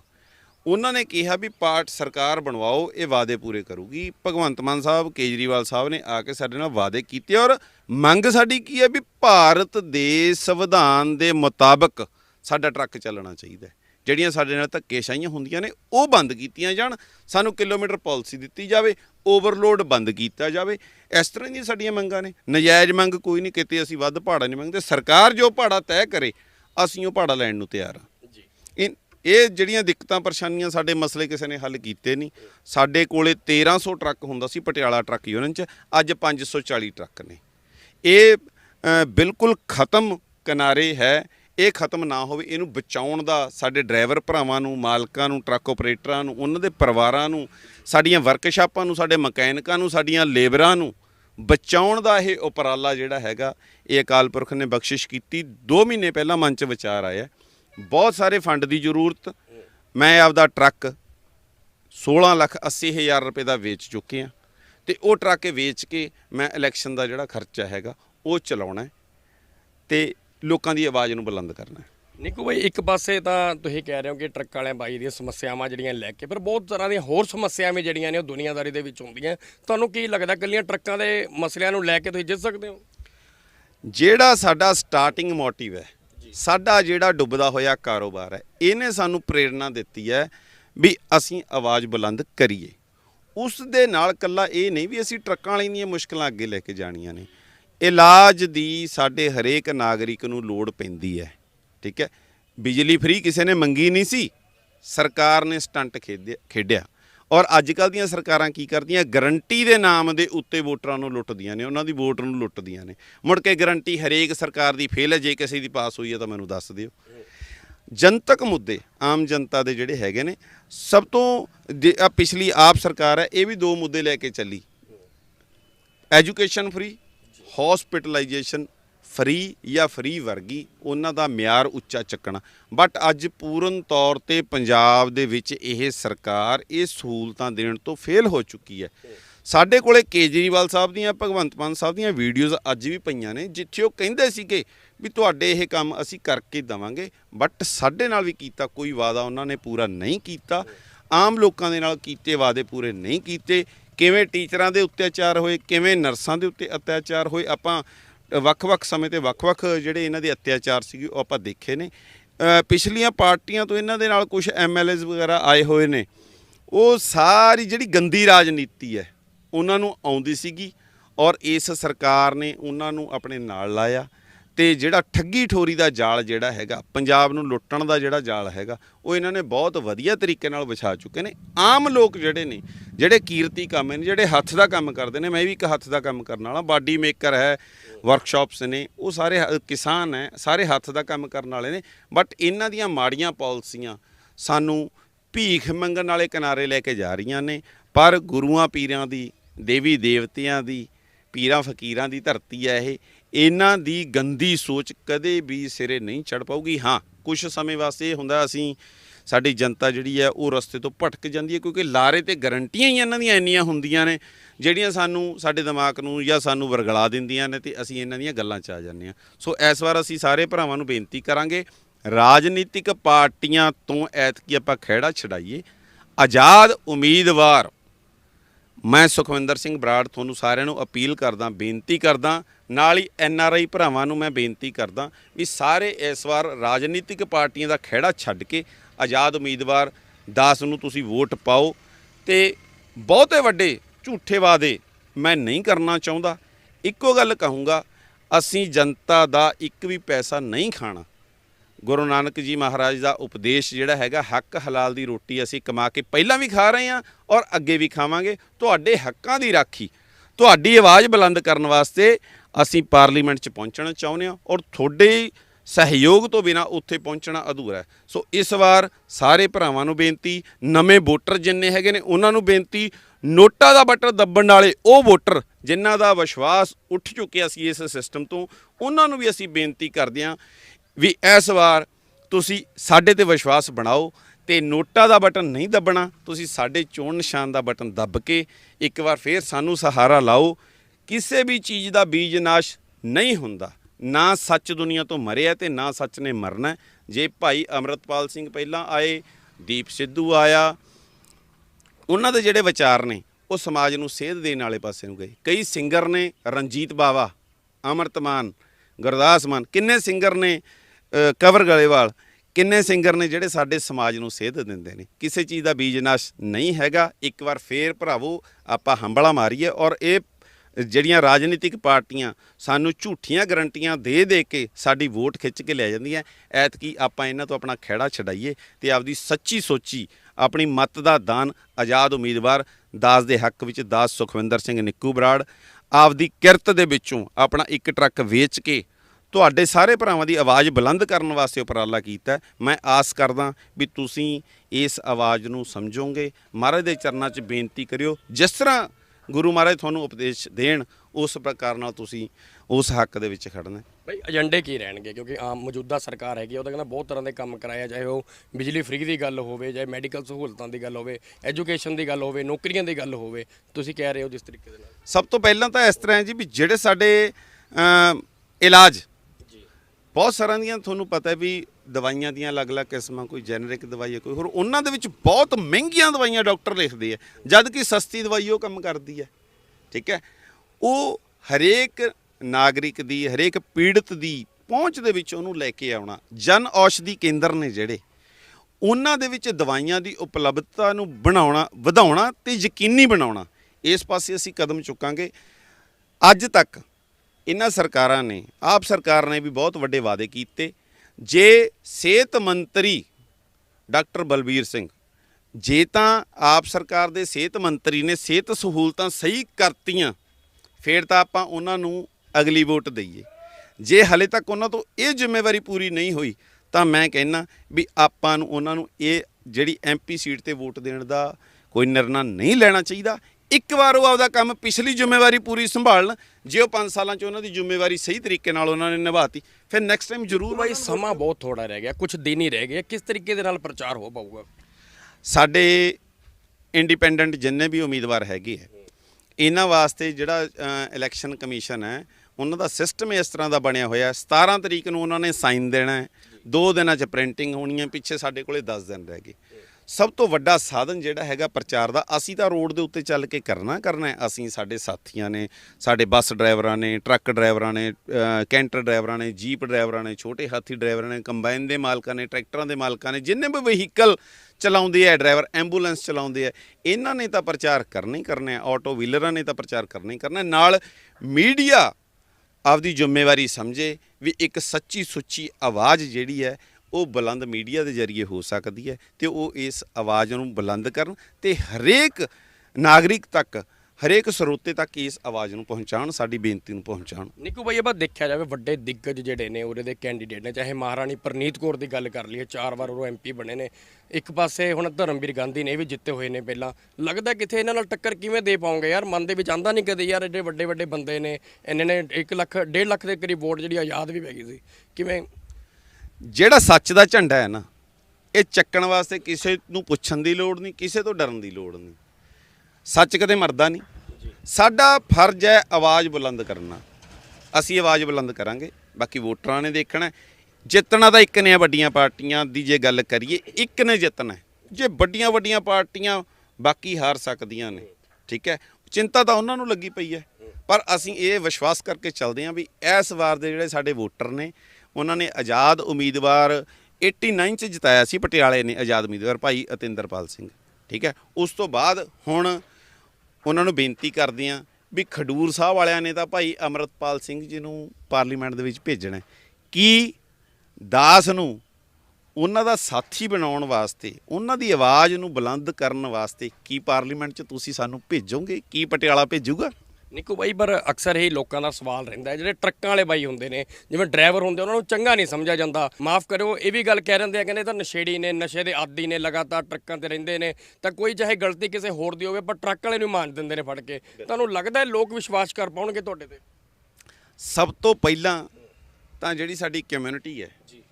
ਉਹਨਾਂ ਨੇ ਕਿਹਾ ਵੀ ਪਾਰਟ ਸਰਕਾਰ ਬਣਵਾਓ, ਇਹ ਵਾਅਦੇ ਪੂਰੇ ਕਰੂਗੀ। ਭਗਵੰਤ ਮਾਨ ਸਾਹਿਬ, ਕੇਜਰੀਵਾਲ ਸਾਹਿਬ ਨੇ ਆ ਕੇ ਸਾਡੇ ਨਾਲ ਵਾਅਦੇ ਕੀਤੇ ਔਰ ਮੰਗ ਸਾਡੀ ਕੀ ਹੈ ਵੀ ਭਾਰਤ ਦੇ ਸੰਵਿਧਾਨ ਦੇ ਮੁਤਾਬਕ ਸਾਡਾ ਟਰੱਕ ਚੱਲਣਾ ਚਾਹੀਦਾ ਜਿਹੜੀਆਂ ਸਾਡੇ ਨਾਲ ਧੱਕੇਸ਼ਾਹੀਆਂ ਹੁੰਦੀਆਂ ਨੇ ਉਹ ਬੰਦ ਕੀਤੀਆਂ ਜਾਣ। ਸਾਨੂੰ ਕਿਲੋਮੀਟਰ ਪਾਲਿਸੀ ਦਿੱਤੀ ਜਾਵੇ ਓਵਰਲੋਡ ਬੰਦ ਕੀਤਾ ਜਾਵੇ। ਇਸ ਤਰ੍ਹਾਂ ਦੀਆਂ ਸਾਡੀਆਂ ਮੰਗਾਂ ਨੇ। ਨਜਾਇਜ਼ ਮੰਗ ਕੋਈ ਨਹੀਂ ਕਿਤੇ ਅਸੀਂ ਵੱਧ ਭਾੜਾ ਨਹੀਂ ਮੰਗਦੇ। ਸਰਕਾਰ ਜੋ ਭਾੜਾ ਤੈਅ ਕਰੇ ਅਸੀਂ ਉਹ ਭਾੜਾ ਲੈਣ ਨੂੰ ਤਿਆਰ ਹਾਂ। ਜੀ। ਇਹ ਇਹ ਜਿਹੜੀਆਂ ਦਿੱਕਤਾਂ ਪਰੇਸ਼ਾਨੀਆਂ ਸਾਡੇ ਮਸਲੇ ਕਿਸੇ ਨੇ ਹੱਲ ਕੀਤੇ ਨਹੀਂ। ਸਾਡੇ ਕੋਲੇ 1300 ਟਰੱਕ ਹੁੰਦਾ ਸੀ ਪਟਿਆਲਾ ਟਰੱਕ ਯੂਨੀਅਨ 'ਚ। ਅੱਜ 540 ਟਰੱਕ ਨੇ। ਇਹ ਬਿਲਕੁਲ ਖਤਮ ਕਿਨਾਰੇ ਹੈ। ਇਹ ਖਤਮ ਨਾ ਹੋਵੇ, ਇਹਨੂੰ ਬਚਾਉਣ ਦਾ ਸਾਡੇ ਡਰਾਈਵਰ ਭਰਾਵਾਂ ਨੂੰ, ਮਾਲਕਾਂ ਨੂੰ, ਟਰੱਕ ਆਪਰੇਟਰਾਂ ਨੂੰ, ਉਹਨਾਂ ਦੇ ਪਰਿਵਾਰਾਂ ਨੂੰ, ਸਾਡੀਆਂ ਵਰਕਸ਼ਾਪਾਂ ਨੂੰ, ਸਾਡੇ ਮਕੈਨਿਕਾਂ ਨੂੰ, ਸਾਡੀਆਂ ਲੇਬਰਾਂ ਨੂੰ ਬਚਾਉਣ ਦਾ ਇਹ ਉਪਰਾਲਾ ਜਿਹੜਾ ਹੈਗਾ, ਇਹ ਅਕਾਲ ਪੁਰਖ ਨੇ ਬਖਸ਼ਿਸ਼ ਕੀਤੀ। 2 ਮਹੀਨੇ ਪਹਿਲਾਂ ਮਨ 'ਚ ਵਿਚਾਰ ਆਇਆ। ਬਹੁਤ ਸਾਰੇ ਫੰਡ ਦੀ ਜ਼ਰੂਰਤ। ਮੈਂ ਆਪਦਾ ਟਰੱਕ 16 ਲੱਖ 80 ਹਜ਼ਾਰ ਰੁਪਏ ਦਾ ਵੇਚ ਚੁੱਕੇ ਆ ਤੇ ਉਹ ਟਰੱਕ ਵੇਚ ਕੇ ਮੈਂ ਇਲੈਕਸ਼ਨ ਦਾ ਜਿਹੜਾ ਖਰਚਾ ਹੈਗਾ, ਉਹ ਚਲਾਉਣਾ ਹੈ। ਤੇ ਲੋਕਾਂ ਦੀ ਆਵਾਜ਼ ਨੂੰ ਬੁਲੰਦ ਕਰਨਾ ਹੈ। ਨਿੱਕੂ ਬਾਈ ਇੱਕ ਪਾਸੇ ਤਾਂ ਤੁਸੀਂ ਕਹਿ ਰਹੇ ਹੋ ਕਿ ਟਰੱਕ ਵਾਲਿਆਂ ਬਾਈ ਦੀਆਂ ਸਮੱਸਿਆਵਾਂ ਜਿਹੜੀਆਂ ਲੈ ਕੇ ਪਰ ਬਹੁਤ ਤਰ੍ਹਾਂ ਦੀਆਂ ਹੋਰ ਸਮੱਸਿਆਵਾਂ ਜਿਹੜੀਆਂ ਨੇ ਉਹ ਦੁਨੀਆਦਾਰੀ ਦੇ ਵਿੱਚ ਹੁੰਦੀਆਂ ਤੁਹਾਨੂੰ ਕੀ ਲੱਗਦਾ ਕੱਲੀਆਂ ਟਰੱਕਾਂ ਦੇ ਮਸਲਿਆਂ ਨੂੰ ਲੈ ਕੇ ਤੁਸੀਂ ਜਿੱਤ ਸਕਦੇ ਹੋ? ਜਿਹੜਾ ਸਾਡਾ ਸਟਾਰਟਿੰਗ ਮੋਟਿਵ ਹੈ ਸਾਡਾ ਜਿਹੜਾ ਡੁੱਬਦਾ ਹੋਇਆ ਕਾਰੋਬਾਰ ਹੈ ਇਹਨੇ ਸਾਨੂੰ ਪ੍ਰੇਰਣਾ ਦਿੱਤੀ ਹੈ ਵੀ ਅਸੀਂ ਆਵਾਜ਼ ਬੁਲੰਦ ਕਰੀਏ। ਉਸ ਦੇ ਨਾਲ ਕੱਲਾ ਇਹ ਨਹੀਂ ਵੀ ਅਸੀਂ ਟਰੱਕਾਂ ਵਾਲਿਆਂ ਦੀਆਂ ਮੁਸ਼ਕਲਾਂ ਅੱਗੇ ਲੈ ਕੇ ਜਾਣੀਆਂ ਨੇ ਇਲਾਜ ਦੀ ਸਾਡੇ ਹਰੇਕ ਨਾਗਰਿਕ ਨੂੰ ਲੋੜ ਪੈਂਦੀ ਹੈ, ਠੀਕ ਹੈ? ਬਿਜਲੀ ਫ੍ਰੀ ਕਿਸੇ ਨੇ ਮੰਗੀ ਨਹੀਂ ਸੀ, ਸਰਕਾਰ ਨੇ ਸਟੰਟ ਖੇਡਿਆ ਖੇਡਿਆ। ਔਰ ਅੱਜ ਕੱਲ ਦੀਆਂ ਸਰਕਾਰਾਂ ਕੀ ਕਰਦੀਆਂ, ਗਰੰਟੀ ਦੇ ਨਾਮ ਦੇ ਉੱਤੇ ਵੋਟਰਾਂ ਨੂੰ ਲੁੱਟਦੀਆਂ ਨੇ, ਉਹਨਾਂ ਦੀ ਵੋਟ ਨੂੰ ਲੁੱਟਦੀਆਂ ਨੇ। ਮੁੜ ਕੇ ਗਰੰਟੀ ਹਰੇਕ ਸਰਕਾਰ ਦੀ ਫੇਲ ਹੈ, ਜੇ ਕਿਸੇ ਦੀ ਪਾਸ ਹੋਈ ਹੈ ਤਾਂ ਮੈਨੂੰ ਦੱਸ ਦਿਓ। ਜਨਤਕ ਮੁੱਦੇ, ਆਮ ਜਨਤਾ ਦੇ ਜਿਹੜੇ ਹੈਗੇ ਨੇ, ਸਭ ਤੋਂ ਜੇ ਪਿਛਲੀ ਆਪ ਸਰਕਾਰ ਹੈ, ਇਹ ਵੀ ਦੋ ਮੁੱਦੇ ਲੈ ਕੇ ਚੱਲੀ। ਐਜੂਕੇਸ਼ਨ ਫ੍ਰੀ ਹਸਪੀਟਲਾਈਜੇਸ਼ਨ ਫਰੀ ਜਾਂ ਫਰੀ ਵਰਗੀ, ਉਹਨਾਂ ਦਾ ਮਿਆਰ ਉੱਚਾ ਚੱਕਣਾ। ਬਟ ਅੱਜ ਪੂਰਨ ਤੌਰ ਤੇ ਪੰਜਾਬ ਦੇ ਵਿੱਚ ਇਹ ਸਰਕਾਰ ਇਹ ਸਹੂਲਤਾਂ ਦੇਣ ਤੋਂ ਫੇਲ ਹੋ ਚੁੱਕੀ ਹੈ। ਸਾਡੇ ਕੋਲੇ ਕੇਜਰੀਵਾਲ ਸਾਹਿਬ ਦੀਆਂ, ਭਗਵੰਤ ਮਾਨ ਸਾਹਿਬ ਦੀਆਂ ਵੀਡੀਓਜ਼ ਅੱਜ ਵੀ ਪਈਆਂ ਨੇ, ਜਿੱਥੇ ਉਹ ਕਹਿੰਦੇ ਸੀਗੇ ਵੀ ਤੁਹਾਡੇ ਇਹ ਕੰਮ ਅਸੀਂ ਕਰਕੇ ਦਵਾਂਗੇ ਬਟ ਸਾਡੇ ਨਾਲ ਵੀ ਕੀਤਾ, ਕੋਈ ਵਾਅਦਾ ਉਹਨਾਂ ਨੇ ਪੂਰਾ ਨਹੀਂ ਕੀਤਾ। ਆਮ ਲੋਕਾਂ ਦੇ ਨਾਲ ਕੀਤੇ ਵਾਅਦੇ ਪੂਰੇ ਨਹੀਂ ਕੀਤੇ। ਕਿਵੇਂ ਟੀਚਰਾਂ ਦੇ ਅਤਿਆਚਾਰ ਹੋਏ, ਕਿਵੇਂ ਨਰਸਾਂ ਦੇ ਉੱਤੇ ਅਤਿਆਚਾਰ ਹੋਏ, ਆਪਾਂ ਵੱਖ-ਵੱਖ ਸਮੇਂ ਤੇ ਵੱਖ-ਵੱਖ ਜਿਹੜੇ ਇਹਨਾਂ ਦੇ ਅਤਿਆਚਾਰ ਸੀਗੇ, ਉਹ ਆਪਾਂ ਦੇਖੇ ਨੇ। ਪਿਛਲੀਆਂ ਪਾਰਟੀਆਂ ਤੋਂ ਇਹਨਾਂ ਦੇ ਨਾਲ ਕੁਝ ਐਮਐਲਏਜ਼ ਵਗੈਰਾ ਆਏ ਹੋਏ ਨੇ। ਉਹ ਸਾਰੀ ਜਿਹੜੀ ਗੰਦੀ ਰਾਜਨੀਤੀ ਹੈ, ਉਹਨਾਂ ਨੂੰ ਆਉਂਦੀ ਸੀਗੀ ਔਰ ਇਸ ਸਰਕਾਰ ਨੇ ਉਹਨਾਂ ਨੂੰ ਆਪਣੇ ਨਾਲ ਲਾਇਆ। ਤੇ ਜਿਹੜਾ ਠੱਗੀ ਠੋਰੀ ਦਾ ਜਾਲ ਜਿਹੜਾ ਹੈਗਾ, ਪੰਜਾਬ ਨੂੰ ਲੁੱਟਣ ਦਾ ਜਿਹੜਾ ਜਾਲ ਹੈਗਾ, ਉਹ ਇਹਨਾਂ ਨੇ ਬਹੁਤ ਵਧੀਆ ਤਰੀਕੇ ਨਾਲ ਵਿਛਾ ਚੁੱਕੇ ਨੇ। ਆਮ ਲੋਕ ਜਿਹੜੇ ਨੇ, ਜਿਹੜੇ ਕੀਰਤੀ ਕੰਮ ਨੇ, ਜਿਹੜੇ ਹੱਥ ਦਾ ਕੰਮ ਕਰਦੇ ਨੇ, ਮੈਂ ਵੀ ਇੱਕ ਹੱਥ ਦਾ ਕੰਮ ਕਰਨ ਵਾਲਾ, ਬਾਡੀ ਮੇਕਰ ਹੈ ਵਰਕਸ਼ਾਪਸ ਨੇ, ਉਹ ਸਾਰੇ ਕਿਸਾਨ ਹੈ, ਸਾਰੇ ਹੱਥ ਦਾ ਕੰਮ ਕਰਨ ਵਾਲੇ ਨੇ। ਬਟ ਇਹਨਾਂ ਦੀਆਂ ਮਾੜੀਆਂ ਪਾਲਿਸੀਆਂ ਸਾਨੂੰ ਭੀਖ ਮੰਗਣ ਵਾਲੇ ਕਿਨਾਰੇ ਲੈ ਕੇ ਜਾ ਰਹੀਆਂ ਨੇ, ਪਰ ਗੁਰੂਆਂ ਪੀਰਾਂ ਦੀ ਦੇਵੀ ਦੇਵਤਿਆਂ ਦੀ ਪੀਰਾਂ ਫਕੀਰਾਂ ਦੀ ਧਰਤੀ ਹੈ ਇਹ। ਇਹਨਾਂ ਦੀ ਗੰਦੀ ਸੋਚ ਕਦੇ ਵੀ ਸਿਰੇ ਨਹੀਂ ਚੜ ਪਾਊਗੀ। ਹਾਂ ਕੁਝ ਸਮੇਂ ਵਾਸਤੇ ਇਹ ਹੁੰਦਾ ਅਸੀਂ, ਸਾਡੀ ਜਨਤਾ ਜਿਹੜੀ ਹੈ, ਉਹ ਰਸਤੇ ਤੋਂ ਭਟਕ ਜਾਂਦੀ ਹੈ, ਕਿਉਂਕਿ ਲਾਰੇ ਤੇ ਗਰੰਟੀਆਂ ਹੀ ਇਹਨਾਂ ਦੀਆਂ ਇੰਨੀਆਂ ਹੁੰਦੀਆਂ ਨੇ, ਜਿਹੜੀਆਂ ਸਾਨੂੰ ਸਾਡੇ ਦਿਮਾਗ ਨੂੰ ਜਾਂ ਸਾਨੂੰ ਵਰਗਲਾ ਦਿੰਦੀਆਂ ਨੇ ਤੇ ਅਸੀਂ ਇਹਨਾਂ ਦੀਆਂ ਗੱਲਾਂ 'ਚ ਆ ਜਾਂਦੇ ਹਾਂ। ਸੋ ਇਸ ਵਾਰ ਅਸੀਂ ਸਾਰੇ ਭਰਾਵਾਂ ਨੂੰ ਬੇਨਤੀ ਕਰਾਂਗੇ, ਰਾਜਨੀਤਿਕ ਪਾਰਟੀਆਂ ਤੋਂ ਐਤਕੀ ਆਪਾਂ ਖਹਿੜਾ ਛਡਾਈਏ। ਆਜ਼ਾਦ ਉਮੀਦਵਾਰ ਮੈਂ ਸੁਖਵਿੰਦਰ ਸਿੰਘ ਬਰਾੜ ਤੁਹਾਨੂੰ ਸਾਰਿਆਂ ਨੂੰ ਅਪੀਲ ਕਰਦਾ, ਬੇਨਤੀ ਕਰਦਾ, ਨਾਲ ਹੀ ਐਨ ਆਰ ਆਈ ਭਰਾਵਾਂ ਨੂੰ ਮੈਂ ਬੇਨਤੀ ਕਰਦਾ ਵੀ ਸਾਰੇ ਇਸ ਵਾਰ ਰਾਜਨੀਤਿਕ ਪਾਰਟੀਆਂ ਦਾ ਖਹਿੜਾ ਛੱਡ ਕੇ ਆਜ਼ਾਦ ਉਮੀਦਵਾਰ ਦਾਸ ਨੂੰ ਤੁਸੀਂ ਵੋਟ ਪਾਓ ਤੇ ਬਹੁਤੇ ਵੱਡੇ ਝੂਠੇ ਵਾਅਦੇ ਮੈਂ ਨਹੀਂ ਕਰਨਾ ਚਾਹੁੰਦਾ। ਇੱਕੋ ਗੱਲ ਕਹੂੰਗਾ, ਅਸੀਂ ਜਨਤਾ ਦਾ ਇੱਕ ਵੀ ਪੈਸਾ ਨਹੀਂ ਖਾਣਾ। ਗੁਰੂ ਨਾਨਕ ਜੀ ਮਹਾਰਾਜ ਦਾ ਉਪਦੇਸ਼ ਜਿਹੜਾ ਹੈਗਾ, ਹੱਕ ਹਲਾਲ ਦੀ ਰੋਟੀ ਅਸੀਂ ਕਮਾ ਕੇ ਪਹਿਲਾਂ ਵੀ ਖਾ ਰਹੇ ਹਾਂ ਔਰ ਅੱਗੇ ਵੀ ਖਾਵਾਂਗੇ। ਤੁਹਾਡੇ ਹੱਕਾਂ ਦੀ ਰਾਖੀ, ਤੁਹਾਡੀ ਆਵਾਜ਼ ਬੁਲੰਦ ਕਰਨ ਵਾਸਤੇ ਅਸੀਂ ਪਾਰਲੀਮੈਂਟ 'ਚ ਪਹੁੰਚਣਾ ਚਾਹੁੰਦੇ ਹਾਂ ਔਰ ਤੁਹਾਡੇ ਸਹਿਯੋਗ ਤੋਂ ਬਿਨਾ ਉੱਥੇ ਪਹੁੰਚਣਾ ਅਧੂਰਾ ਹੈ। ਸੋ ਇਸ ਵਾਰ ਸਾਰੇ ਭਰਾਵਾਂ ਨੂੰ ਬੇਨਤੀ, ਨਵੇਂ ਵੋਟਰ ਜਿੰਨੇ ਹੈਗੇ ਨੇ, ਉਹਨਾਂ ਨੂੰ ਬੇਨਤੀ, ਨੋਟਾ ਦਾ ਬਟਨ ਦੱਬਣ ਵਾਲੇ ਉਹ ਵੋਟਰ ਜਿਨ੍ਹਾਂ ਦਾ ਵਿਸ਼ਵਾਸ ਉੱਠ ਚੁੱਕਿਆ ਸੀ ਇਸ ਸਿਸਟਮ ਤੋਂ, ਉਹਨਾਂ ਨੂੰ ਵੀ ਅਸੀਂ ਬੇਨਤੀ ਕਰਦੇ ਹਾਂ ਵੀ ਇਸ ਵਾਰ ਤੁਸੀਂ ਸਾਡੇ ਤੇ ਵਿਸ਼ਵਾਸ ਬਣਾਓ ਤੇ ਨੋਟਾ ਦਾ ਬਟਨ ਨਹੀਂ ਦੱਬਣਾ, ਤੁਸੀਂ ਸਾਡੇ ਚੋਣ ਨਿਸ਼ਾਨ ਦਾ ਬਟਨ ਦੱਬ ਕੇ ਇੱਕ ਵਾਰ ਫੇਰ ਸਾਨੂੰ ਸਹਾਰਾ ਲਾਓ। ਕਿਸੇ ਵੀ ਚੀਜ਼ ਦਾ ਬੀਜ ਨਾਸ਼ ਨਹੀਂ ਹੁੰਦਾ। ਨਾ ਸੱਚ ਦੁਨੀਆ ਤੋਂ ਮਰਿਆ ਤੇ ਨਾ ਸੱਚ ਨੇ ਮਰਨਾ। ਜੇ ਭਾਈ ਅਮਰਤਪਾਲ ਸਿੰਘ ਪਹਿਲਾਂ ਆਏ, ਦੀਪ ਸਿੱਧੂ ਆਇਆ, ਉਹਨਾਂ ਦੇ ਜਿਹੜੇ ਵਿਚਾਰ ਨੇ, ਉਹ ਸਮਾਜ ਨੂੰ ਸੇਧ ਦੇਣ ਵਾਲੇ ਪਾਸੇ ਨੂੰ ਗਏ। ਕਈ ਸਿੰਗਰ ਨੇ ਰਣਜੀਤ ਬਾਵਾ ਅਮਰਤਮਾਨ ਗੁਰਦਾਸ ਮਾਨ, ਕਿੰਨੇ ਸਿੰਗਰ ਨੇ ਕਵਰ ਗਲੇਵਾਲ ਕਿੰਨੇ ਸਿੰਗਰ ਨੇ ਜਿਹੜੇ ਸਾਡੇ ਸਮਾਜ ਨੂੰ ਸੇਧ ਦਿੰਦੇ ਨੇ? ਕਿਸੇ ਚੀਜ਼ ਦਾ ਬੀਜਨਾਸ਼ ਨਹੀਂ ਹੈਗਾ। ਇੱਕ ਵਾਰ ਫੇਰ ਭਰਾਵੋ, ਆਪਾਂ ਹੰਬਲਾ ਮਾਰੀਏ ਔਰ ਇਹ ਜਿਹੜੀਆਂ ਰਾਜਨੀਤਿਕ ਪਾਰਟੀਆਂ ਸਾਨੂੰ ਝੂਠੀਆਂ ਗਰੰਟੀਆਂ ਦੇ ਦੇ ਕੇ ਸਾਡੀ ਵੋਟ ਖਿੱਚ ਕੇ ਲੈ ਜਾਂਦੀਆਂ, ਐਤਕੀ ਆਪਾਂ ਇਹਨਾਂ ਤੋਂ ਆਪਣਾ ਖਹਿੜਾ ਛਡਾਈਏ ਤੇ ਆਪਦੀ ਸੱਚੀ ਸੋਚੀ, ਆਪਣੀ ਮਤ ਦਾ ਦਾਨ ਆਜ਼ਾਦ ਉਮੀਦਵਾਰ ਦਾਸ ਦੇ ਹੱਕ ਵਿੱਚ ਦਾਸ ਸੁਖਵਿੰਦਰ ਸਿੰਘ ਨਿੱਕੂ ਬਰਾੜ, ਆਪਦੀ ਕਿਰਤ ਦੇ ਵਿੱਚੋਂ ਆਪਣਾ ਇੱਕ ਟਰੱਕ ਵੇਚ ਕੇ ਤੁਹਾਡੇ ਸਾਰੇ ਭਰਾਵਾਂ ਦੀ ਆਵਾਜ਼ ਬੁਲੰਦ ਕਰਨ ਵਾਸਤੇ ਉਪਰਾਲਾ ਕੀਤਾ। ਮੈਂ ਆਸ ਕਰਦਾ ਵੀ ਤੁਸੀਂ ਇਸ ਆਵਾਜ਼ ਨੂੰ ਸਮਝੋਗੇ। ਮਹਾਰਾਜ ਦੇ ਚਰਨਾਂ 'ਚ ਬੇਨਤੀ ਕਰਿਓ। ਜਿਸ ਤਰ੍ਹਾਂ ਗੁਰੂ ਮਹਾਰਾਜ ਤੁਹਾਨੂੰ ਉਪਦੇਸ਼ ਦੇਣ ਉਸ ਪ੍ਰਕਾਰ ਨਾਲ ਤੁਸੀਂ ਉਸ ਹੱਕ ਦੇ ਵਿੱਚ ਖੜਨਾ। ਬਈ ਏਜੰਡੇ ਕੀ ਰਹਿਣਗੇ? ਕਿਉਂਕਿ ਆਮ ਮੌਜੂਦਾ ਸਰਕਾਰ ਹੈਗੀ ਉਹ ਤਾਂ ਕਹਿੰਦਾ ਬਹੁਤ ਤਰ੍ਹਾਂ ਦੇ ਕੰਮ ਕਰਾਇਆ ਚਾਹੇ ਉਹ ਬਿਜਲੀ ਫ੍ਰੀ ਦੀ ਗੱਲ ਹੋਵੇ ਚਾਹੇ ਮੈਡੀਕਲ ਸਹੂਲਤਾਂ ਦੀ ਗੱਲ ਹੋਵੇ ਐਜੂਕੇਸ਼ਨ ਦੀ ਗੱਲ ਹੋਵੇ ਨੌਕਰੀਆਂ ਦੀ ਗੱਲ ਹੋਵੇ। ਤੁਸੀਂ ਕਹਿ ਰਹੇ ਹੋ ਜਿਸ ਤਰੀਕੇ ਦੇ ਨਾਲ। ਸਭ ਤੋਂ ਪਹਿਲਾਂ ਤਾਂ ਇਸ ਤਰ੍ਹਾਂ ਹੈ ਜੀ ਵੀ ਜਿਹੜੇ ਸਾਡੇ ਇਲਾਜ ਬਹੁਤ ਸਾਰਿਆਂ ਦੀਆਂ ਤੁਹਾਨੂੰ ਪਤਾ ਹੈ ਵੀ ਦਵਾਈਆਂ ਦੀਆਂ ਅਲੱਗ-ਅਲੱਗ ਕਿਸਮਾਂ, ਕੋਈ ਜੈਨਰਿਕ ਦਵਾਈ ਹੈ, ਕੋਈ ਹੋਰ। ਉਹਨਾਂ ਦੇ ਵਿੱਚ ਬਹੁਤ ਮਹਿੰਗੀਆਂ ਦਵਾਈਆਂ ਡਾਕਟਰ ਲਿਖਦੇ ਆ, ਜਦ ਕਿ ਸਸਤੀ ਦਵਾਈ ਉਹ ਕੰਮ ਕਰਦੀ ਹੈ। ਠੀਕ ਹੈ? ਉਹ ਹਰੇਕ ਨਾਗਰਿਕ ਦੀ, ਹਰੇਕ ਪੀੜਤ ਦੀ ਪਹੁੰਚ ਦੇ ਵਿੱਚ ਉਹਨੂੰ ਲੈ ਕੇ ਆਉਣਾ, ਜਨ ਔਸ਼ਧੀ ਕੇਂਦਰ ਨੇ ਜਿਹੜੇ, ਉਹਨਾਂ ਦੇ ਵਿੱਚ ਦਵਾਈਆਂ ਦੀ ਉਪਲਬਧਤਾ ਨੂੰ ਬਣਾਉਣਾ, ਵਧਾਉਣਾ ਤੇ ਯਕੀਨੀ ਬਣਾਉਣਾ, ਇਸ ਪਾਸੇ ਅਸੀਂ ਕਦਮ ਚੁੱਕਾਂਗੇ। ਅੱਜ ਤੱਕ ਇਹਨਾਂ ਸਰਕਾਰਾਂ ਨੇ, ਆਪ ਸਰਕਾਰ ਨੇ ਵੀ ਬਹੁਤ ਵੱਡੇ ਵਾਅਦੇ ਕੀਤੇ। ਜੇ ਸਿਹਤ ਮੰਤਰੀ ਡਾਕਟਰ ਬਲਬੀਰ ਸਿੰਘ, ਜੇ ਤਾਂ ਆਪ ਸਰਕਾਰ ਦੇ ਸਿਹਤ ਮੰਤਰੀ ਨੇ ਸਿਹਤ ਸਹੂਲਤਾਂ ਸਹੀ ਕਰਤੀਆਂ, ਫਿਰ ਤਾਂ ਆਪਾਂ ਉਹਨਾਂ ਨੂੰ ਅਗਲੀ ਵੋਟ ਦਈਏ। ਜੇ ਹਲੇ ਤੱਕ ਉਹਨਾਂ ਤੋਂ ਇਹ ਜ਼ਿੰਮੇਵਾਰੀ ਪੂਰੀ ਨਹੀਂ ਹੋਈ, ਤਾਂ ਮੈਂ ਕਹਿੰਨਾ ਵੀ ਆਪਾਂ ਨੂੰ ਉਹਨਾਂ ਨੂੰ ਇਹ ਜਿਹੜੀ ਐਮਪੀ ਸੀਟ ਤੇ ਵੋਟ ਦੇਣ ਦਾ ਕੋਈ ਨਿਰਣਾ ਨਹੀਂ ਲੈਣਾ ਚਾਹੀਦਾ। ਇੱਕ ਵਾਰ ਉਹ ਆਪਦਾ ਕੰਮ ਪਿਛਲੀ ਜ਼ਿੰਮੇਵਾਰੀ ਪੂਰੀ ਸੰਭਾਲਣ ਜੇ ਉਹ 5 ਸਾਲਾਂ 'ਚ ਉਹਨਾਂ ਦੀ ਜ਼ਿੰਮੇਵਾਰੀ ਸਹੀ ਤਰੀਕੇ ਨਾਲ ਉਹਨਾਂ ਨੇ ਨਿਭਾਤੀ ਫਿਰ ਨੈਕਸਟ ਟਾਈਮ ਜ਼ਰੂਰ ਬਾਈ ਸਮਾਂ ਬਹੁਤ ਥੋੜਾ ਰਹਿ ਗਿਆ ਕੁਝ ਦਿਨ ਹੀ ਰਹਿ ਗਏ ਕਿਸ ਤਰੀਕੇ ਦੇ ਨਾਲ ਪ੍ਰਚਾਰ ਹੋ ਪਾਊਗਾ ਸਾਡੇ ਇੰਡੀਪੈਂਡੈਂਟ ਜਿੰਨੇ ਵੀ ਉਮੀਦਵਾਰ ਹੈਗੇ ਹੈ ਇਹਨਾਂ ਵਾਸਤੇ ਜਿਹੜਾ ਇਲੈਕਸ਼ਨ ਕਮਿਸ਼ਨ ਹੈ ਉਹਨਾਂ ਦਾ ਸਿਸਟਮ ਇਸ ਤਰ੍ਹਾਂ ਦਾ ਬਣਿਆ ਹੋਇਆ ਹੈ। 17 ਤਰੀਕ ਨੂੰ ਉਹਨਾਂ ਨੇ ਸਾਈਨ ਦੇਣਾ ਹੈ ਦੋ ਦਿਨਾਂ 'ਚ ਪ੍ਰਿੰਟਿੰਗ ਹੋਣੀ ਹੈ ਪਿੱਛੇ ਸਾਡੇ ਕੋਲੇ 10 ਦਿਨ ਰਹਿ ਗਏ ਸਭ ਤੋਂ ਵੱਡਾ ਸਾਧਨ ਜਿਹੜਾ ਹੈਗਾ ਪ੍ਰਚਾਰ ਦਾ, ਅਸੀਂ ਤਾਂ ਰੋਡ ਦੇ ਉੱਤੇ ਚੱਲ ਕੇ ਕਰਨਾ ਕਰਨਾ ਅਸੀਂ ਸਾਡੇ ਸਾਥੀਆਂ ਨੇ, ਸਾਡੇ ਬੱਸ ਡਰਾਈਵਰਾਂ ਨੇ, ਟਰੱਕ ਡਰਾਈਵਰਾਂ ਨੇ ਕੈਂਟਰ ਡਰਾਈਵਰਾਂ ਨੇ, ਜੀਪ ਡਰਾਈਵਰਾਂ ਨੇ, ਛੋਟੇ ਹਾਥੀ ਡਰਾਈਵਰਾਂ ਨੇ, ਕੰਬਾਈਨ ਦੇ ਮਾਲਕਾਂ ਨੇ, ਟਰੈਕਟਰਾਂ ਦੇ ਮਾਲਕਾਂ ਨੇ, ਜਿੰਨੇ ਵੀ ਵਹੀਕਲ ਚਲਾਉਂਦੇ ਆ, ਡਰਾਈਵਰ ਐਂਬੂਲੈਂਸ ਚਲਾਉਂਦੇ ਆ, ਇਹਨਾਂ ਨੇ ਤਾਂ ਪ੍ਰਚਾਰ ਕਰਨਾ ਹੀ ਕਰਨਾ ਹੈ ਆਟੋ ਵੀਲਰਾਂ ਨੇ ਤਾਂ ਪ੍ਰਚਾਰ ਕਰਨਾ ਹੀ ਕਰਨਾ ਨਾਲ ਮੀਡੀਆ ਆਪਦੀ ਜ਼ਿੰਮੇਵਾਰੀ ਸਮਝੇ ਵੀ ਇੱਕ ਸੱਚੀ ਸੁੱਚੀ ਆਵਾਜ਼ ਜਿਹੜੀ ਹੈ ਉਹ ਬੁਲੰਦ ਮੀਡੀਆ ਦੇ ਜ਼ਰੀਏ ਹੋ ਸਕਦੀ ਹੈ ਤੇ ਉਹ ਇਸ ਆਵਾਜ਼ ਨੂੰ ਬੁਲੰਦ ਕਰਨ ਤੇ ਹਰੇਕ ਨਾਗਰਿਕ ਤੱਕ, ਹਰੇਕ ਸਰੋਤੇ ਤੱਕ ਇਸ ਆਵਾਜ਼ ਨੂੰ ਪਹੁੰਚਾਉਣ, ਸਾਡੀ ਬੇਨਤੀ ਨੂੰ ਪਹੁੰਚਾਉਣ। ਨਿੱਕੂ ਭਾਈ ਆਪਾਂ ਦੇਖਿਆ ਜਾਵੇ, ਵੱਡੇ ਦਿੱਗਜ ਜਿਹੜੇ ਨੇ ਉਹਦੇ ਦੇ ਕੈਂਡੀਡੇਟ ਨੇ, ਚਾਹੇ ਮਹਾਰਾਣੀ ਪ੍ਰਨੀਤ ਕੌਰ ਦੀ ਗੱਲ ਕਰ ਲਈਏ, ਚਾਰ ਵਾਰ ਉਹ ਐਮਪੀ ਬਣੇ ਨੇ। ਇੱਕ ਪਾਸੇ ਹੁਣ ਧਰਮਵੀਰ ਗਾਂਧੀ ਨੇ ਇਹ ਵੀ ਜਿੱਤੇ ਹੋਏ ਨੇ ਪਹਿਲਾਂ। ਲੱਗਦਾ ਕਿਥੇ ਇਹਨਾਂ ਨਾਲ ਟੱਕਰ ਕਿਵੇਂ ਦੇ ਪਾਉਂਗੇ? ਯਾਰ, ਮਨ ਦੇ ਵਿੱਚ ਆਂਦਾ ਨਹੀਂ ਕਦੇ, ਯਾਰ ਐਡੇ ਵੱਡੇ ਵੱਡੇ ਬੰਦੇ ਨੇ ਇਹਨਾਂ ਨੇ 1 ਲੱਖ 1.5 ਲੱਖ ਦੇ ਕਰੀਬ ਵੋਟ ਜਿਹੜੀ ਆਜ਼ਾਦ ਵੀ ਪੈ ਗਈ ਸੀ। ਕਿਵੇਂ ਜਿਹੜਾ ਸੱਚ ਦਾ ਝੰਡਾ ਹੈ ਨਾ ਇਹ ਚੱਕਣ ਵਾਸਤੇ ਕਿਸੇ ਨੂੰ ਪੁੱਛਣ ਦੀ ਲੋੜ ਨਹੀਂ ਕਿਸੇ ਤੋਂ ਡਰਨ ਦੀ ਲੋੜ ਨਹੀਂ। ਸੱਚ ਕਦੇ ਮਰਦਾ ਨਹੀਂ। ਸਾਡਾ ਫਰਜ਼ ਹੈ ਆਵਾਜ਼ ਬੁਲੰਦ ਕਰਨਾ। ਅਸੀਂ ਆਵਾਜ਼ ਬੁਲੰਦ ਕਰਾਂਗੇ ਬਾਕੀ ਵੋਟਰਾਂ ਨੇ ਦੇਖਣਾ। ਜਿੱਤਣਾ ਤਾਂ ਇੱਕ ਨੇ ਵੱਡੀਆਂ ਪਾਰਟੀਆਂ ਦੀ ਜੇ ਗੱਲ ਕਰੀਏ ਇੱਕ ਨੇ ਜਿੱਤਣਾ। ਜੇ ਵੱਡੀਆਂ ਵੱਡੀਆਂ ਪਾਰਟੀਆਂ ਬਾਕੀ ਹਾਰ ਸਕਦੀਆਂ ਨੇ ਠੀਕ ਹੈ। ਚਿੰਤਾ ਤਾਂ ਉਹਨਾਂ ਨੂੰ ਲੱਗੀ ਪਈ ਹੈ। ਪਰ ਅਸੀਂ ਇਹ ਵਿਸ਼ਵਾਸ ਕਰਕੇ ਚੱਲਦੇ ਹਾਂ ਵੀ ਇਸ ਵਾਰ ਦੇ ਜਿਹੜੇ ਸਾਡੇ ਵੋਟਰ ਨੇ ਉਹਨਾਂ ਨੇ ਆਜ਼ਾਦ ਉਮੀਦਵਾਰ 89 ਚ ਜਿਤਾਇਆ ਸੀ, ਪਟਿਆਲੇ ਨੇ ਆਜ਼ਾਦ ਉਮੀਦਵਾਰ ਭਾਈ ਅਤਿੰਦਰਪਾਲ ਸਿੰਘ। ਠੀਕ ਹੈ? ਉਸ ਤੋਂ ਬਾਅਦ ਹੁਣ ਉਹਨਾਂ ਨੂੰ ਬੇਨਤੀ ਕਰਦੇ ਹਾਂ ਵੀ ਖਡੂਰ ਸਾਹਿਬ ਵਾਲਿਆਂ ਨੇ ਤਾਂ ਭਾਈ ਅਮਰਤਪਾਲ ਸਿੰਘ ਜੀ ਨੂੰ ਪਾਰਲੀਮੈਂਟ ਦੇ ਵਿੱਚ ਭੇਜਣਾ ਕੀ ਦਾਸ ਨੂੰ ਉਹਨਾਂ ਦਾ ਸਾਥੀ ਬਣਾਉਣ ਵਾਸਤੇ, ਉਹਨਾਂ ਦੀ ਆਵਾਜ਼ ਨੂੰ ਬੁਲੰਦ ਕਰਨ ਵਾਸਤੇ ਕੀ ਪਾਰਲੀਮੈਂਟ 'ਚ ਤੁਸੀਂ ਸਾਨੂੰ ਭੇਜੋਗੇ? ਕੀ ਪਟਿਆਲਾ ਭੇਜੂਗਾ? ਨਿੱਕੂ ਬਾਈ ਪਰ ਅਕਸਰ ਹੀ ਲੋਕਾਂ ਦਾ ਸਵਾਲ ਰਹਿੰਦਾ ਹੈ ਜਿਹੜੇ ਟਰੱਕਾਂ ਵਾਲੇ ਬਾਈ ਹੁੰਦੇ ਨੇ ਜਿਵੇਂ ਡਰਾਈਵਰ ਹੁੰਦੇ ਉਹਨਾਂ ਨੂੰ ਚੰਗਾ ਨਹੀਂ ਸਮਝਿਆ ਜਾਂਦਾ। ਮਾਫ ਕਰਿਓ ਇਹ ਵੀ ਗੱਲ ਕਹਿ ਰਹਿੰਦੇ ਆ ਕਹਿੰਦੇ ਇਹ ਤਾਂ ਨਸ਼ੇੜੀ ਨੇ ਨਸ਼ੇ ਦੇ ਆਦੀ ਨੇ ਲਗਾਤਾਰ ਟਰੱਕਾਂ ਤੇ ਰਹਿੰਦੇ ਨੇ। ਤਾਂ ਕੋਈ ਚਾਹੇ ਗਲਤੀ ਕਿਸੇ ਹੋਰ ਦੀ ਹੋਵੇ ਪਰ ਟਰੱਕ ਵਾਲੇ ਨੂੰ ਮਾਨ ਦਿੰਦੇ ਨੇ ਫੜ ਕੇ। ਤੁਹਾਨੂੰ ਲੱਗਦਾ ਹੈ ਲੋਕ ਵਿਸ਼ਵਾਸ ਕਰ ਪਾਉਣਗੇ ਤੁਹਾਡੇ ਤੇ? ਸਭ ਤੋਂ ਪਹਿਲਾਂ ਤਾਂ ਜਿਹੜੀ ਸਾਡੀ ਕਮਿਊਨਿਟੀ ਹੈ ਜੀ।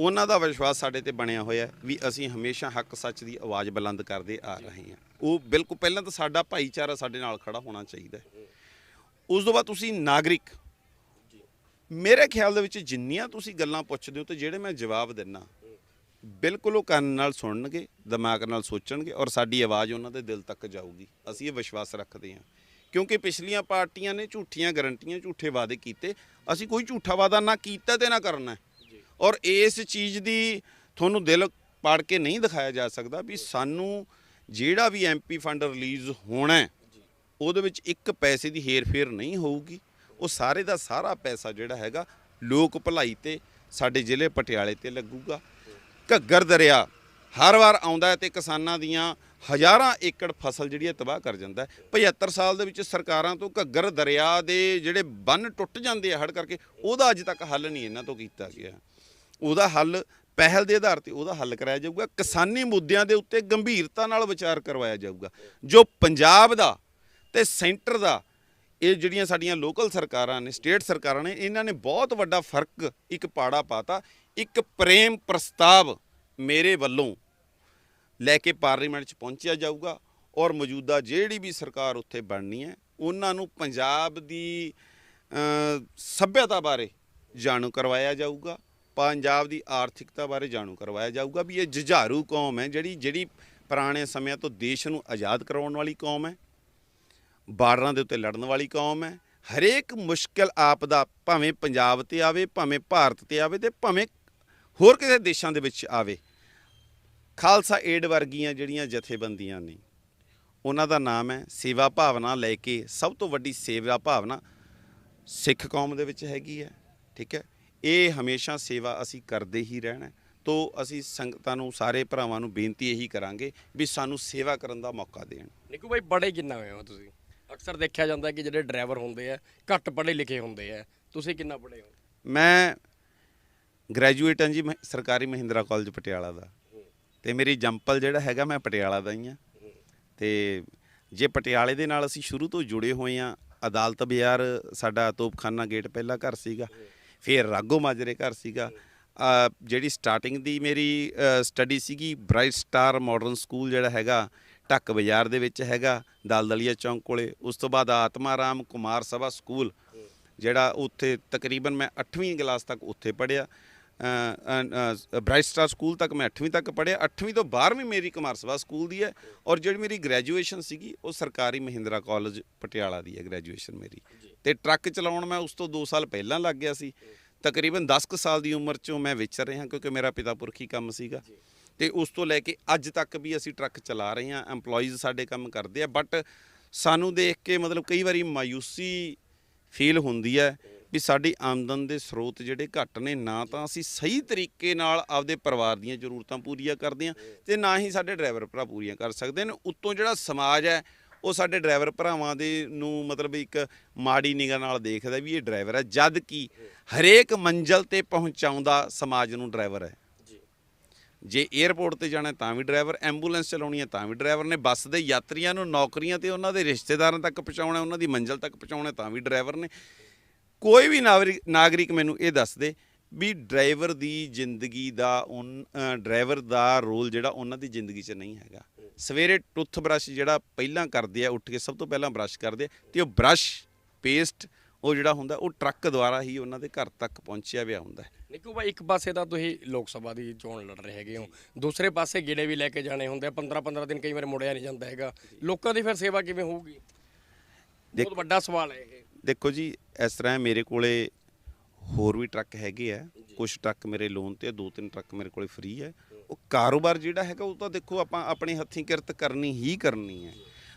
ਉਹਨਾਂ ਦਾ ਵਿਸ਼ਵਾਸ ਸਾਡੇ ਤੇ ਬਣਿਆ ਹੋਇਆ ਵੀ ਅਸੀਂ ਹਮੇਸ਼ਾ ਹੱਕ ਸੱਚ ਦੀ ਆਵਾਜ਼ ਬੁਲੰਦ ਕਰਦੇ ਆ ਰਹੇ ਹਾਂ। ਉਹ ਬਿਲਕੁਲ ਪਹਿਲਾਂ ਤਾਂ ਸਾਡਾ ਭਾਈਚਾਰਾ ਸਾਡੇ ਨਾਲ ਖੜਾ ਹੋਣਾ ਚਾਹੀਦਾ ਉਸ ਤੋਂ ਬਾਅਦ ਤੁਸੀਂ ਨਾਗਰਿਕ। ਮੇਰੇ ਖਿਆਲ ਦੇ ਵਿੱਚ ਜਿੰਨੀਆਂ ਤੁਸੀਂ ਗੱਲਾਂ ਪੁੱਛਦੇ ਹੋ ਤੇ ਜਿਹੜੇ ਮੈਂ ਜਵਾਬ ਦਿੰਨਾ, ਬਿਲਕੁਲ ਉਹ ਕੰਨ ਨਾਲ ਸੁਣਨਗੇ, ਦਿਮਾਗ ਨਾਲ ਸੋਚਣਗੇ ਔਰ ਸਾਡੀ ਆਵਾਜ਼ ਉਹਨਾਂ ਦੇ ਦਿਲ ਤੱਕ ਜਾਊਗੀ। ਅਸੀਂ ਇਹ ਵਿਸ਼ਵਾਸ ਰੱਖਦੇ ਹਾਂ। ਕਿਉਂਕਿ ਪਿਛਲੀਆਂ ਪਾਰਟੀਆਂ ਨੇ ਝੂਠੀਆਂ ਗਰੰਟੀਆਂ ਝੂਠੇ ਵਾਅਦੇ ਕੀਤੇ। ਅਸੀਂ ਕੋਈ ਝੂਠਾ ਵਾਅਦਾ ਨਾ ਕੀਤਾ ਤੇ ਨਾ ਕਰਨਾ ਔਰ ਇਸ ਚੀਜ਼ ਦੀ ਤੁਹਾਨੂੰ ਦਿਲ ਪਾੜ ਕੇ ਨਹੀਂ ਦਿਖਾਇਆ ਜਾ ਸਕਦਾ ਵੀ ਸਾਨੂੰ ਜਿਹੜਾ ਵੀ ਐਮਪੀ ਫੰਡ ਰਿਲੀਜ਼ ਹੋਣਾ ਉਹਦੇ ਵਿੱਚ ਇੱਕ ਪੈਸੇ ਦੀ ਹੇਰ-ਫੇਰ ਨਹੀਂ ਹੋਊਗੀ। ਉਹ ਸਾਰੇ ਦਾ ਸਾਰਾ ਪੈਸਾ ਜਿਹੜਾ ਹੈਗਾ ਲੋਕ ਭਲਾਈ ਤੇ ਸਾਡੇ ਜ਼ਿਲ੍ਹੇ ਪਟਿਆਲੇ ਤੇ ਲੱਗੂਗਾ। ਘੱਗਰ ਦਰਿਆ ਹਰ ਵਾਰ ਆਉਂਦਾ ਹੈ ਤੇ ਕਿਸਾਨਾਂ ਦੀਆਂ ਹਜ਼ਾਰਾਂ ਏਕੜ ਫਸਲ ਜਿਹੜੀ ਹੈ ਤਬਾਹ ਕਰ ਜਾਂਦਾ ਹੈ। 75 ਸਾਲ ਦੇ ਵਿੱਚ ਸਰਕਾਰਾਂ ਤੋਂ ਘੱਗਰ ਦਰਿਆ ਦੇ ਜਿਹੜੇ ਬੰਨ ਟੁੱਟ ਜਾਂਦੇ ਆ ਹੜ ਕਰਕੇ, ਉਹਦਾ ਅੱਜ ਤੱਕ ਹੱਲ ਨਹੀਂ ਇਹਨਾਂ ਤੋਂ ਕੀਤਾ ਗਿਆ। ਉਹਦਾ ਹੱਲ ਪਹਿਲ ਦੇ ਆਧਾਰ ਤੇ ਉਹਦਾ ਹੱਲ ਕਰਾਇਆ ਜਾਊਗਾ। ਕਿਸਾਨੀ ਮੁੱਦਿਆਂ ਦੇ ਉੱਤੇ ਗੰਭੀਰਤਾ ਨਾਲ ਵਿਚਾਰ ਕਰਵਾਇਆ ਜਾਊਗਾ। ਜੋ ਪੰਜਾਬ ਦਾ ਤੇ ਸੈਂਟਰ ਦਾ ਇਹ ਜਿਹੜੀਆਂ ਸਾਡੀਆਂ ਲੋਕਲ ਸਰਕਾਰਾਂ ਨੇ ਸਟੇਟ ਸਰਕਾਰਾਂ ਨੇ ਇਹਨਾਂ ਨੇ ਬਹੁਤ ਵੱਡਾ ਫ਼ਰਕ ਇੱਕ ਪਾੜਾ ਪਾਤਾ। ਇੱਕ ਪ੍ਰੇਮ ਪ੍ਰਸਤਾਵ ਮੇਰੇ ਵੱਲੋਂ ਲੈ ਕੇ ਪਾਰਲੀਮੈਂਟ 'ਚ ਪਹੁੰਚਿਆ ਜਾਊਗਾ ਔਰ ਮੌਜੂਦਾ ਜਿਹੜੀ ਵੀ ਸਰਕਾਰ ਉੱਥੇ ਬਣਨੀ ਹੈ ਉਹਨਾਂ ਨੂੰ ਪੰਜਾਬ ਦੀ ਅ, ਸੱਭਿਅਤਾ ਬਾਰੇ ਜਾਣੂ ਕਰਵਾਇਆ ਜਾਊਗਾ। ਪੰਜਾਬ ਦੀ ਆਰਥਿਕਤਾ ਬਾਰੇ ਜਾਣੂ ਕਰਵਾਇਆ ਜਾਊਗਾ ਵੀ ਇਹ ਜੁਝਾਰੂ ਕੌਮ ਹੈ, ਜਿਹੜੀ ਜਿਹੜੀ ਪੁਰਾਣੇ ਸਮਿਆਂ ਤੋਂ ਦੇਸ਼ ਨੂੰ ਆਜ਼ਾਦ ਕਰਾਉਣ ਵਾਲੀ ਕੌਮ ਹੈ, ਬਾਰਡਰਾਂ ਦੇ ਉੱਤੇ ਲੜਨ ਵਾਲੀ ਕੌਮ ਹੈ, ਹਰੇਕ ਮੁਸ਼ਕਲ ਆਪਦਾ ਭਾਵੇਂ ਪੰਜਾਬ ਤੇ ਆਵੇ, ਭਾਵੇਂ ਭਾਰਤ ਤੇ ਆਵੇ ਤੇ ਭਾਵੇਂ ਹੋਰ ਕਿਸੇ ਦੇਸ਼ਾਂ ਦੇ ਵਿੱਚ ਆਵੇ। ਖਾਲਸਾ ਏਡ ਵਰਗੀਆਂ ਜਿਹੜੀਆਂ ਜਥੇਬੰਦੀਆਂ ਨੇ, ਉਹਨਾਂ ਦਾ ਨਾਮ ਹੈ ਸੇਵਾ ਭਾਵਨਾ ਲੈ ਕੇ ਸਭ ਤੋਂ ਵੱਡੀ ਸੇਵਾ ਭਾਵਨਾ ਸਿੱਖ ਕੌਮ ਦੇ ਵਿੱਚ ਹੈਗੀ ਹੈ, ਠੀਕ ਹੈ? ਇਹ ਹਮੇਸ਼ਾ ਸੇਵਾ ਅਸੀਂ ਕਰਦੇ ਹੀ ਰਹਿਣਾ। ਤੋ ਅਸੀਂ ਸੰਗਤਾਂ ਨੂੰ ਸਾਰੇ ਭਰਾਵਾਂ ਨੂੰ ਬੇਨਤੀ ਇਹੀ ਕਰਾਂਗੇ ਵੀ ਸਾਨੂੰ ਸੇਵਾ ਕਰਨ ਦਾ ਮੌਕਾ ਦੇਣ। ਨਿੱਕੂ ਬਾਈ ਬੜੇ ਕਿੰਨਾ ਹੋਏ ਹੋ ਤੁਸੀਂ। ਅਕਸਰ ਦੇਖਿਆ ਜਾਂਦਾ ਕਿ ਜਿਹੜੇ ਡਰਾਈਵਰ ਹੁੰਦੇ ਆ ਘੱਟ ਪੜ੍ਹੇ ਲਿਖੇ ਹੁੰਦੇ ਆ। ਤੁਸੀਂ ਕਿੰਨਾ ਪੜ੍ਹੇ ਹੋ? ਮੈਂ ਗ੍ਰੈਜੂਏਟ ਹਾਂ ਜੀ ਸਰਕਾਰੀ ਮਹਿੰਦਰਾ ਕਾਲਜ ਪਟਿਆਲਾ ਦਾ। ਤੇ ਮੇਰੀ ਜੰਪਲ ਜਿਹੜਾ ਹੈਗਾ ਮੈਂ ਪਟਿਆਲਾ ਦਾ ਹੀ ਆ ਤੇ ਜੇ ਪਟਿਆਲੇ ਦੇ ਨਾਲ ਅਸੀਂ ਸ਼ੁਰੂ ਤੋਂ ਜੁੜੇ ਹੋਏ ਆ ਅਦਾਲਤ ਬਾਜ਼ਾਰ ਸਾਡਾ ਤੋਪਖਾਨਾ ਗੇਟ ਪਹਿਲਾ ਘਰ ਸੀਗਾ। ਫਿਰ ਰਾਗੋ ਮਾਜਰੇ ਘਰ ਸੀਗਾ। ਜਿਹੜੀ ਸਟਾਰਟਿੰਗ ਦੀ ਮੇਰੀ ਸਟੱਡੀ ਸੀਗੀ ਬ੍ਰਾਈਟ ਸਟਾਰ ਮਾਡਰਨ ਸਕੂਲ ਜਿਹੜਾ ਹੈਗਾ ਢੱਕ ਬਾਜ਼ਾਰ ਦੇ ਵਿੱਚ ਹੈਗਾ ਦਲਦਲੀਆ ਚੌਂਕ ਕੋਲੇ। ਉਸ ਤੋਂ ਬਾਅਦ ਆਤਮਾ ਰਾਮ ਕੁਮਾਰ ਸਭਾ ਸਕੂਲ ਜਿਹੜਾ ਉੱਥੇ ਤਕਰੀਬਨ ਮੈਂ 8ਵੀਂ ਕਲਾਸ ਤੱਕ ਉੱਥੇ ਪੜ੍ਹਿਆ। ਬ੍ਰਾਈਟ ਸਟਾਰ ਸਕੂਲ ਤੱਕ ਮੈਂ 8ਵੀਂ ਤੱਕ ਪੜ੍ਹਿਆ। 8ਵੀਂ ਤੋਂ 12ਵੀਂ ਮੇਰੀ ਕੁਮਾਰ ਸਭਾ ਸਕੂਲ ਦੀ ਹੈ ਔਰ ਜਿਹੜੀ ਮੇਰੀ ਗ੍ਰੈਜੂਏਸ਼ਨ ਸੀਗੀ ਉਹ ਸਰਕਾਰੀ ਮਹਿੰਦਰਾ ਕਾਲਜ ਪਟਿਆਲਾ ਦੀ ਹੈ ਗ੍ਰੈਜੂਏਸ਼ਨ ਮੇਰੀ। ਤੇ ਟਰੱਕ ਚਲਾਉਣ ਮੈਂ ਉਸ ਤੋਂ 2 ਸਾਲ ਪਹਿਲਾਂ ਲੱਗ ਗਿਆ ਸੀ। ਤਕਰੀਬਨ 10 ਕੁ ਸਾਲ ਦੀ ਉਮਰ 'ਚੋਂ ਮੈਂ ਵਿਚਰ ਰਿਹਾ ਕਿਉਂਕਿ ਮੇਰਾ ਪਿਤਾ ਪੁਰਖੀ ਕੰਮ ਸੀਗਾ। ਤੇ ਉਸ ਤੋਂ ਲੈ ਕੇ ਅੱਜ ਤੱਕ ਵੀ ਅਸੀਂ ਟਰੱਕ ਚਲਾ ਰਹੇ ਹਾਂ EMPLOYEES ਸਾਡੇ ਕੰਮ ਕਰਦੇ ਆ ਬਟ ਸਾਨੂੰ ਦੇਖ ਕੇ ਮਤਲਬ ਕਈ ਵਾਰੀ ਮਾਯੂਸੀ ਫੀਲ ਹੁੰਦੀ ਹੈ ਵੀ ਸਾਡੀ ਆਮਦਨ ਦੇ ਸਰੋਤ ਜਿਹੜੇ ਘੱਟ ਨੇ ਨਾ ਤਾਂ ਅਸੀਂ ਸਹੀ ਤਰੀਕੇ ਨਾਲ ਆਪਦੇ ਪਰਿਵਾਰ ਦੀਆਂ ਜ਼ਰੂਰਤਾਂ ਪੂਰੀਆਂ ਕਰਦੇ ਹਾਂ ਤੇ ਨਾ ਹੀ ਸਾਡੇ ਡਰਾਈਵਰ ਭਰਾ ਪੂਰੀਆਂ ਕਰ ਸਕਦੇ ਨੇ। ਉੱਤੋਂ ਜਿਹੜਾ ਸਮਾਜ ਹੈ ਉਹ ਸਾਡੇ ਡਰਾਈਵਰ ਭਰਾਵਾਂ ਦੇ ਨੂੰ ਮਤਲਬ ਇੱਕ ਮਾੜੀ ਨਿਗਾਹ ਨਾਲ ਦੇਖਦਾ ਵੀ ਇਹ ਡਰਾਈਵਰ ਹੈ ਜਦ ਕਿ ਹਰੇਕ ਮੰਜ਼ਲ ਤੇ ਪਹੁੰਚਾਉਂਦਾ ਸਮਾਜ ਨੂੰ ਡਰਾਈਵਰ ਹੈ। ਜੇ। 에ਅਰਪੋਰਟ ਤੇ ਜਾਣਾ ਤਾਂ ਵੀ ਡਰਾਈਵਰ ਐਂਬੂਲੈਂਸ ਚਲਾਉਣੀ ਹੈ ਤਾਂ ਵੀ ਡਰਾਈਵਰ ਨੇ ਬੱਸ ਦੇ ਯਾਤਰੀਆਂ ਨੂੰ ਨੌਕਰੀਆਂ ਤੇ ਉਹਨਾਂ ਦੇ ਰਿਸ਼ਤੇਦਾਰਾਂ ਤੱਕ ਪਹੁੰਚਾਉਣਾ ਉਹਨਾਂ ਦੀ ਮੰਜ਼ਿਲ ਤੱਕ ਪਹੁੰਚਾਉਣਾ ਤਾਂ ਵੀ ਡਰਾਈਵਰ ਨੇ। ਕੋਈ ਵੀ ਨਾਗਰਿਕ ਮੈਨੂੰ ਇਹ ਦੱਸ ਦੇ ਵੀ ਡਰਾਈਵਰ ਦੀ ਜ਼ਿੰਦਗੀ ਦਾ ਅ, ਡਰਾਈਵਰ ਦਾ ਰੋਲ ਜਿਹੜਾ ਉਹਨਾਂ ਦੀ ਜ਼ਿੰਦਗੀ 'ਚ ਨਹੀਂ ਹੈਗਾ। ਸਵੇਰੇ ਟੁੱਥ ਬ੍ਰਸ਼ ਜਿਹੜਾ ਪਹਿਲਾਂ ਕਰਦੇ ਆ ਉੱਠ ਕੇ ਸਭ ਤੋਂ ਪਹਿਲਾਂ ਬ੍ਰਸ਼ ਕਰਦੇ ਤੇ ਉਹ ਬ੍ਰਸ਼ ਪੇਸਟ ਉਹ ਜਿਹੜਾ ਹੁੰਦਾ ਉਹ ਟਰੱਕ ਦੁਆਰਾ ਹੀ ਉਹਨਾਂ ਦੇ ਘਰ ਤੱਕ ਪਹੁੰਚਿਆ ਹੋਇਆ ਹੁੰਦਾ। ਹੈ ਨਿੱਕੂ ਭਾਈ ਇੱਕ ਪਾਸੇ ਤਾਂ ਤੁਸੀਂ ਲੋਕ ਸਭਾ ਦੀ ਚੋਣ ਲੜ ਰਹੇ ਹੈਗੇ ਹੋ। ਦੂਸਰੇ ਪਾਸੇ ਗੇੜੇ ਵੀ ਲੈ ਕੇ ਜਾਣੇ ਹੁੰਦੇ ਆ 15 15 ਦਿਨ ਕਈ ਵਾਰ ਮੁੜਿਆ ਨਹੀਂ ਜਾਂਦਾ ਹੈਗਾ। ਲੋਕਾਂ ਦੀ ਫਿਰ ਸੇਵਾ ਕਿਵੇਂ ਹੋਊਗੀ? ਬਹੁਤ ਵੱਡਾ ਸਵਾਲ ਹੈ ਇਹ। ਦੇਖੋ ਜੀ ਇਸ ਤਰ੍ਹਾਂ ਹੈ, ਮੇਰੇ ਕੋਲੇ ਹੋਰ ਵੀ ਟਰੱਕ ਹੈਗੇ ਆ। ਕੁਝ ਟਰੱਕ ਮੇਰੇ ਲੋਨ ਤੇ ਆ ਦੋ ਤਿੰਨ ਟਰੱਕ ਮੇਰੇ ਕੋਲੇ ਫ੍ਰੀ ਹੈ ਉਹ ਕਾਰੋਬਾਰ ਜਿਹੜਾ ਹੈਗਾ ਉਹ ਤਾਂ ਦੇਖੋ ਆਪਾਂ ਆਪਣੀ ਹੱਥੀਂ ਕਿਰਤ ਕਰਨੀ ਹੀ ਕਰਨੀ ਹੈ।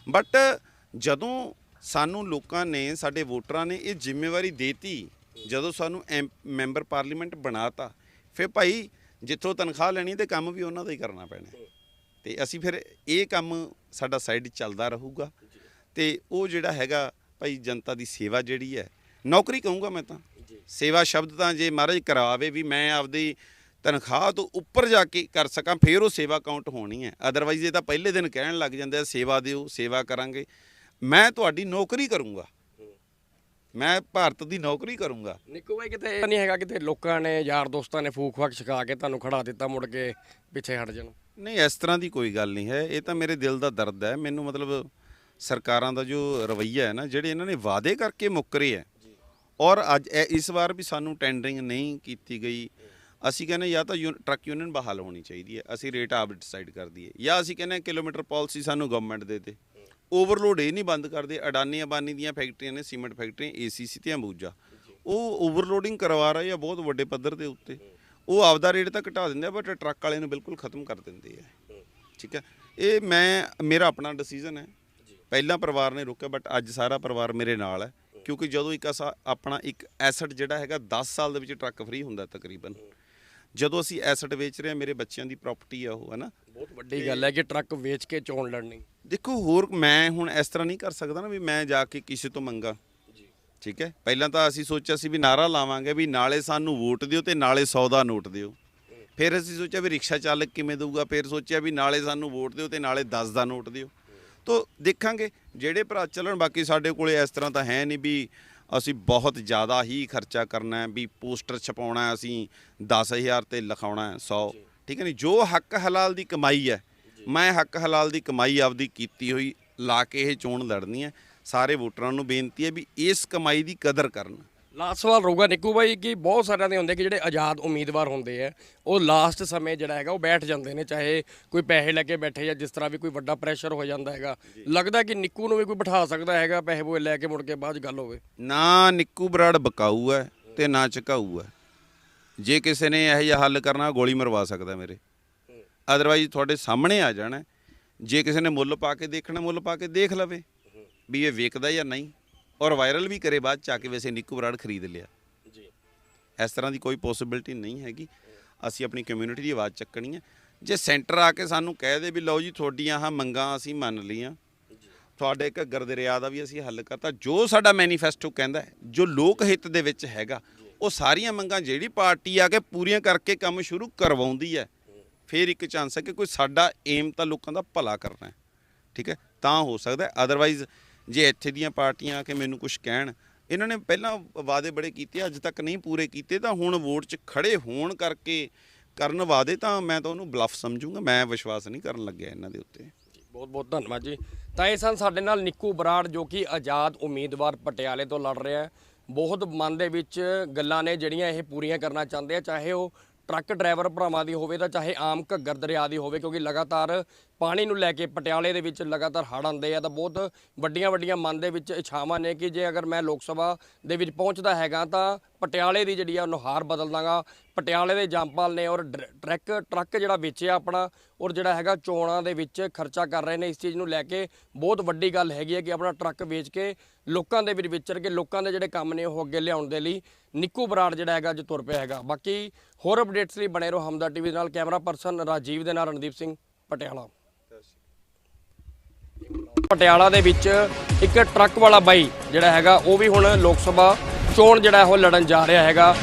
ਬਟ ਜਦੋਂ ਸਾਨੂੰ ਲੋਕਾਂ ਨੇ ਸਾਡੇ ਵੋਟਰਾਂ ਨੇ ਇਹ ਜ਼ਿੰਮੇਵਾਰੀ ਦੇਤੀ ਜਦੋਂ ਸਾਨੂੰ ਐਮ- ਮੈਂਬਰ ਪਾਰਲੀਮੈਂਟ ਬਣਾਤਾ ਫਿਰ ਭਾਈ ਜਿੱਥੋਂ ਤਨਖਾਹ ਲੈਣੀ ਤੇ ਕੰਮ ਵੀ ਉਹਨਾਂ ਦਾ ਹੀ ਕਰਨਾ ਪੈਣਾ। ਤੇ ਅਸੀਂ ਫਿਰ ਇਹ ਕੰਮ ਸਾਡਾ ਸਾਈਡ ਚੱਲਦਾ ਰਹੂਗਾ। ਤੇ ਉਹ ਜਿਹੜਾ ਹੈਗਾ ਭਾਈ ਜਨਤਾ ਦੀ ਸੇਵਾ ਜਿਹੜੀ ਹੈ ਨੌਕਰੀ ਕਹੂੰਗਾ ਮੈਂ ਤਾਂ। ਸੇਵਾ ਸ਼ਬਦ ਤਾਂ ਜੇ ਮਹਾਰਾਜ ਕਰਾਵੇ ਵੀ ਮੈਂ ਆਪਦੀ ਤਨਖਾਹ ਤੋਂ ਉੱਪਰ ਜਾ ਕੇ ਕਰ ਸਕਾਂ ਫਿਰ ਉਹ ਸੇਵਾ ਕਾਊਂਟ ਹੋਣੀ ਹੈ। ਅਦਰਵਾਈਜ਼ ਇਹ ਤਾਂ ਪਹਿਲੇ ਦਿਨ ਕਹਿਣ ਲੱਗ ਜਾਂਦੇ ਆ ਸੇਵਾ ਦਿਓ ਸੇਵਾ ਕਰਾਂਗੇ। ਮੈਂ ਤੁਹਾਡੀ ਨੌਕਰੀ ਕਰੂੰਗਾ। ਮੈਂ ਭਾਰਤ ਦੀ ਨੌਕਰੀ ਕਰੂੰਗਾ। ਨਿੱਕੂ ਭਾਈ ਕਿਤੇ ਨਹੀਂ ਹੈਗਾ ਕਿਤੇ ਲੋਕਾਂ ਨੇ ਯਾਰ ਦੋਸਤਾਂ ਨੇ ਫੂਕ ਫਾਕ ਛਕਾ ਕੇ ਤੁਹਾਨੂੰ ਖੜਾ ਦਿੱਤਾ ਮੁੜ ਕੇ ਪਿੱਛੇ ਹਟ ਜਾਣ? ਨਹੀਂ ਇਸ ਤਰ੍ਹਾਂ ਦੀ ਕੋਈ ਗੱਲ ਨਹੀਂ ਹੈ। ਇਹ ਤਾਂ ਮੇਰੇ ਦਿਲ ਦਾ ਦਰਦ ਹੈ। ਮੈਨੂੰ ਮਤਲਬ ਸਰਕਾਰਾਂ ਦਾ ਜੋ ਰਵੱਈਆ ਹੈ ਨਾ, ਜਿਹੜੇ ਇਹਨਾਂ ਨੇ ਵਾਅਦੇ ਕਰਕੇ ਮੁੱਕਰੇ ਹੈ। ਔਰ ਅੱਜ ਇਹ- ਇਸ ਵਾਰ ਵੀ ਸਾਨੂੰ ਟੈਂਡਰਿੰਗ ਨਹੀਂ ਕੀਤੀ ਗਈ। ਅਸੀਂ ਕਹਿੰਦੇ ਜਾਂ ਤਾਂ ਯੂ ਟਰੱਕ ਯੂਨੀਅਨ ਬਹਾਲ ਹੋਣੀ ਚਾਹੀਦੀ ਹੈ। ਅਸੀਂ ਰੇਟ ਆਪ ਡਿਸਾਈਡ ਕਰ ਦਈਏ। ਜਾਂ ਅਸੀਂ ਕਹਿੰਦੇ ਹਾਂ ਕਿਲੋਮੀਟਰ ਪਾਲਿਸੀ ਸਾਨੂੰ ਗਵਰਨਮੈਂਟ ਦੇ ਦੇ। ਓਵਰਲੋਡ ਇਹ ਨਹੀਂ ਬੰਦ ਕਰਦੇ। ਅਡਾਨੀ ਅਬਾਨੀ ਦੀਆਂ ਫੈਕਟਰੀਆਂ ਨੇ ਸੀਮੈਂਟ ਫੈਕਟਰੀਆਂ ਏਸੀਸੀ ਤੇ ਅੰਬੂਜਾ। ਉਹ ਓਵਰਲੋਡਿੰਗ ਕਰਵਾ ਰਹੇ ਆ ਬਹੁਤ ਵੱਡੇ ਪੱਧਰ ਦੇ ਉੱਤੇ। ਉਹ ਆਪਦਾ ਰੇਟ ਤਾਂ ਘਟਾ ਦਿੰਦੇ ਆ ਬਟ ਟਰੱਕ ਵਾਲੇ ਨੂੰ ਬਿਲਕੁਲ ਖਤਮ ਕਰ ਦਿੰਦੇ ਆ। ਠੀਕ ਹੈ। ਇਹ ਮੈਂ, ਮੇਰਾ ਆਪਣਾ ਡਿਸੀਜਨ ਹੈ। ਪਹਿਲਾਂ ਪਰਿਵਾਰ ਨੇ ਰੋਕਿਆ ਬਟ ਅੱਜ ਸਾਰਾ ਪਰਿਵਾਰ ਮੇਰੇ ਨਾਲ ਹੈ ਕਿਉਂਕਿ ਜਦੋਂ ਇੱਕ ਆਪਣਾ ਇੱਕ ਐਸੈਟ ਜਿਹੜਾ ਹੈਗਾ 10 ਸਾਲ ਦੇ ਵਿੱਚ ਟਰੱਕ ਫ੍ਰੀ ਹੁੰਦਾ ਤਕਰੀਬਨ। ਜਦੋਂ ਅਸੀਂ ਐਸੈਟ ਵੇਚ ਰਹੇ ਹਾਂ ਮੇਰੇ ਬੱਚਿਆਂ ਦੀ ਪ੍ਰਾਪਰਟੀ ਆ ਉਹ ਹੈ ਨਾ ਬਹੁਤ ਵੱਡੀ ਗੱਲ ਹੈ ਕਿ ਟਰੱਕ ਵੇਚ ਕੇ ਚੋਣ ਲੜਨੀ। ਦੇਖੋ ਹੋਰ ਮੈਂ ਹੁਣ ਇਸ ਤਰ੍ਹਾਂ ਨਹੀਂ ਕਰ ਸਕਦਾ ਨਾ ਵੀ ਮੈਂ ਜਾ ਕੇ ਕਿਸੇ ਤੋਂ ਮੰਗਾ। ਠੀਕ ਹੈ? ਪਹਿਲਾਂ ਤਾਂ ਅਸੀਂ ਸੋਚਿਆ ਸੀ ਵੀ ਨਾਰਾ ਲਾਵਾਂਗੇ ਵੀ ਨਾਲੇ ਸਾਨੂੰ ਵੋਟ ਦਿਓ ਤੇ ਨਾਲੇ 100 ਦਾ ਨੋਟ ਦਿਓ। ਫਿਰ ਅਸੀਂ ਸੋਚਿਆ ਵੀ ਰਿਕਸ਼ਾ ਚਾਲਕ ਕਿਵੇਂ ਦਊਗਾ? ਫਿਰ ਸੋਚਿਆ ਵੀ ਨਾਲੇ ਸਾਨੂੰ ਵੋਟ ਦਿਓ ਤੇ ਨਾਲੇ 10 ਦਾ ਨੋਟ ਦਿਓ। ਤੋ ਦੇਖਾਂਗੇ। ਜਿਹੜੇ ਭਰਾ ਚੱਲਣ ਬਾਕੀ ਸਾਡੇ ਕੋਲੇ ਇਸ ਤਰ੍ਹਾਂ ਤਾਂ ਹੈ ਨਹੀਂ ਵੀ ਅਸੀਂ ਬਹੁਤ ਜ਼ਿਆਦਾ ਹੀ ਖਰਚਾ ਕਰਨਾ ਹੈ ਵੀ ਪੋਸਟਰ ਛਪਾਉਣਾ ਅਸੀਂ 10000 ਤੇ ਲਿਖਾਉਣਾ ਹੈ 100 ਠੀਕ ਹੈ ਨਹੀਂ ਜੋ ਹੱਕ ਹਲਾਲ ਦੀ ਕਮਾਈ ਹੈ ਮੈਂ ਹੱਕ ਹਲਾਲ ਦੀ ਕਮਾਈ ਆਪਦੀ ਕੀਤੀ ਹੋਈ ਲਾ ਕੇ ਇਹ ਚੋਣ ਲੜਨੀ ਹੈ। ਸਾਰੇ ਵੋਟਰਾਂ ਨੂੰ ਬੇਨਤੀ ਹੈ ਵੀ ਇਸ ਕਮਾਈ ਦੀ ਕਦਰ ਕਰਨ। ਲਾਸਟ ਸਵਾਲ ਰਹੂਗਾ ਨਿੱਕੂ ਭਾਈ ਕਿ ਬਹੁਤ ਸਾਰਿਆਂ ਦੇ ਹੁੰਦੇ ਕਿ ਜਿਹੜੇ ਆਜ਼ਾਦ ਉਮੀਦਵਾਰ ਹੁੰਦੇ ਆ ਉਹ ਲਾਸਟ ਸਮੇਂ ਜਿਹੜਾ ਹੈਗਾ ਉਹ ਬੈਠ ਜਾਂਦੇ ਨੇ ਚਾਹੇ ਕੋਈ ਪੈਸੇ ਲੈ ਕੇ ਬੈਠੇ ਜਾਂ ਜਿਸ ਤਰ੍ਹਾਂ ਵੀ ਕੋਈ ਵੱਡਾ ਪ੍ਰੈਸ਼ਰ ਹੋ ਜਾਂਦਾ ਹੈਗਾ। ਲੱਗਦਾ ਕਿ ਨਿੱਕੂ ਨੂੰ ਵੀ ਕੋਈ ਬਿਠਾ ਸਕਦਾ ਹੈਗਾ ਪੈਸੇ ਪੂਏ ਲੈ ਕੇ ਮੁੜ ਕੇ ਬਾਅਦ 'ਚ ਗੱਲ ਹੋਵੇ? ਨਾ ਨਿੱਕੂ ਬਰਾੜ ਬਕਾਊ ਹੈ ਤੇ ਨਾ ਝਕਾਊ ਹੈ। ਜੇ ਕਿਸੇ ਨੇ ਇਹੋ ਜਿਹਾ ਹੱਲ ਕਰਨਾ ਗੋਲੀ ਮਰਵਾ ਸਕਦਾ ਮੇਰੇ। ਅਦਰਵਾਈਜ਼ ਤੁਹਾਡੇ ਸਾਹਮਣੇ ਆ ਜਾਣਾ। ਜੇ ਕਿਸੇ ਨੇ ਮੁੱਲ ਪਾ ਕੇ ਦੇਖਣਾ ਮੁੱਲ ਪਾ ਕੇ ਦੇਖ ਲਵੇ ਵੀ ਇਹ ਵਿਕਦਾ ਜਾਂ ਨਹੀਂ। ਔਰ ਵਾਇਰਲ ਵੀ ਕਰੇ ਬਾਅਦ ਚ ਆ ਕੇ ਵੈਸੇ ਨਿੱਕੂ ਬਰਾੜ ਖਰੀਦ ਲਿਆ। ਜੀ। ਇਸ ਤਰ੍ਹਾਂ ਦੀ ਕੋਈ ਪੋਸਿਬਿਲਿਟੀ ਨਹੀਂ ਹੈਗੀ। ਅਸੀਂ ਆਪਣੀ ਕਮਿਊਨਿਟੀ ਦੀ ਆਵਾਜ਼ ਚੱਕਣੀ ਹੈ। ਜੇ ਸੈਂਟਰ ਆ ਕੇ ਸਾਨੂੰ ਕਹਿ ਦੇ ਵੀ ਲਓ ਜੀ ਤੁਹਾਡੀਆਂ ਆਹ ਮੰਗਾਂ ਅਸੀਂ ਮੰਨ ਲਈਆਂ। ਤੁਹਾਡੇ ਘੱਗਰ ਦਰਿਆ ਦਾ ਵੀ ਅਸੀਂ ਹੱਲ ਕਰਤਾ। ਜੋ ਸਾਡਾ ਮੈਨੀਫੈਸਟੋ ਕਹਿੰਦਾ ਹੈ, ਜੋ ਲੋਕ ਹਿੱਤ ਦੇ ਵਿੱਚ ਹੈਗਾ ਉਹ ਸਾਰੀਆਂ ਮੰਗਾਂ ਜਿਹੜੀ ਪਾਰਟੀ ਆ ਕੇ ਪੂਰੀਆਂ ਕਰਕੇ ਕੰਮ ਸ਼ੁਰੂ ਕਰਵਾਉਂਦੀ ਹੈ ਫਿਰ ਇੱਕ ਚਾਂਸ ਹੈ ਕਿ ਕੋਈ ਸਾਡਾ ਏਮ ਤਾਂ ਲੋਕਾਂ ਦਾ ਭਲਾ ਕਰਨਾ ਹੈ। ਠੀਕ ਹੈ? ਤਾਂ ਹੋ ਸਕਦਾ ਅਦਰਵਾਈਜ਼ ਜੇ ਇੱਥੇ ਦੀਆਂ ਪਾਰਟੀਆਂ ਆ ਕੇ ਮੈਨੂੰ ਕੁਝ ਕਹਿਣ, ਇਹਨਾਂ ਨੇ ਪਹਿਲਾਂ ਵਾਅਦੇ ਬੜੇ ਕੀਤੇ, ਅੱਜ ਤੱਕ ਨਹੀਂ ਪੂਰੇ ਕੀਤੇ, ਤਾਂ ਹੁਣ ਵੋਟ 'ਚ ਖੜੇ ਹੋਣ ਕਰਕੇ ਕਰਨ ਵਾਅਦੇ ਤਾਂ ਮੈਂ ਤਾਂ ਉਹਨੂੰ ਬਲਫ ਸਮਝੂੰਗਾ, ਮੈਂ ਵਿਸ਼ਵਾਸ ਨਹੀਂ ਕਰਨ ਲੱਗਿਆ ਇਹਨਾਂ ਦੇ ਉੱਤੇ। ਬਹੁਤ ਬਹੁਤ ਧੰਨਵਾਦ ਜੀ। ਤਾਂ ਇਹ ਸਨ ਸਾਡੇ ਨਾਲ ਨਿੱਕੂ ਬਰਾੜ ਜੋ ਕਿ ਆਜ਼ਾਦ ਉਮੀਦਵਾਰ ਪਟਿਆਲੇ ਤੋਂ ਲੜ ਰਿਹਾ ਹੈ। ਬਹੁਤ ਮਨ ਦੇ ਵਿੱਚ ਗੱਲਾਂ ਨੇ ਜਿਹੜੀਆਂ ਇਹ ਪੂਰੀਆਂ ਕਰਨਾ ਚਾਹੁੰਦੇ ਆ, ਚਾਹੇ ਉਹ ਟਰੱਕ ਡਰਾਈਵਰ ਭਰਾਵਾਂ ਦੀ ਹੋਵੇ ਤਾਂ ਚਾਹੇ ਆਮ ਘੱਗਰ ਦਰਿਆ ਦੀ ਹੋਵੇ, ਕਿਉਂਕਿ ਲਗਾਤਾਰ ਪਾਣੀ ਨੂੰ ਲੈ ਕੇ ਪਟਿਆਲੇ ਦੇ ਵਿੱਚ ਲਗਾਤਾਰ ਹੜ੍ਹ ਆਉਂਦੇ ਆ ਤਾਂ ਬਹੁਤ ਵੱਡੀਆਂ ਵੱਡੀਆਂ ਮਨ ਦੇ ਵਿੱਚ ਇੱਛਾਵਾਂ ਨੇ ਕਿ ਜੇ ਅਗਰ ਮੈਂ ਲੋਕ ਸਭਾ ਦੇ ਵਿੱਚ ਪਹੁੰਚਦਾ ਹੈਗਾ ਤਾਂ ਪਟਿਆਲੇ ਦੀ ਜਿਹੜੀ ਆ ਨੁਹਾਰ ਬਦਲ ਦਾਂਗਾ। ਪਟਿਆਲੇ ਦੇ ਜੰਪਾਲ ਨੇ ਔਰ ਡਰ- ਟਰੱਕ ਟਰੱਕ ਜਿਹੜਾ ਵੇਚਿਆ ਆਪਣਾ ਔਰ ਜਿਹੜਾ ਹੈਗਾ ਚੋਣਾਂ ਦੇ ਵਿੱਚ ਖਰਚਾ ਕਰ ਰਹੇ ਨੇ, ਇਸ ਚੀਜ਼ ਨੂੰ ਲੈ ਕੇ ਬਹੁਤ ਵੱਡੀ ਗੱਲ ਹੈਗੀ ਹੈ ਕਿ ਆਪਣਾ ਟਰੱਕ ਵੇਚ ਕੇ ਲੋਕਾਂ ਦੇ ਵਿੱਚ ਵਿਚਰ ਕੇ ਲੋਕਾਂ ਦੇ ਜਿਹੜੇ ਕੰਮ ਨੇ ਉਹ ਅੱਗੇ ਲਿਆਉਣ ਦੇ ਲਈ ਨਿੱਕੂ ਬਰਾੜ ਜਿਹੜਾ ਹੈਗਾ ਅੱਜ ਤੁਰ ਪਿਆ ਹੈਗਾ। ਬਾਕੀ ਹੋਰ ਅਪਡੇਟਸ ਲਈ ਬਣੇ ਰਹੋ ਹਮਦਾ ਟੀਵੀ ਦੇ ਨਾਲ। ਕੈਮਰਾ ਪਰਸਨ ਰਾਜੀਵ ਦੇ ਨਾਲ ਰਣਦੀਪ ਸਿੰਘ, ਪਟਿਆਲਾ। ਪਟਿਆਲਾ ਦੇ ਵਿੱਚ ਇੱਕ ਟਰੱਕ ਵਾਲਾ ਬਾਈ ਜਿਹੜਾ ਹੈਗਾ, ਉਹ ਵੀ ਹੁਣ ਲੋਕ ਸਭਾ ਚੋਣ ਜਿਹੜਾ ਉਹ ਲੜਨ ਜਾ ਰਿਹਾ ਹੈਗਾ।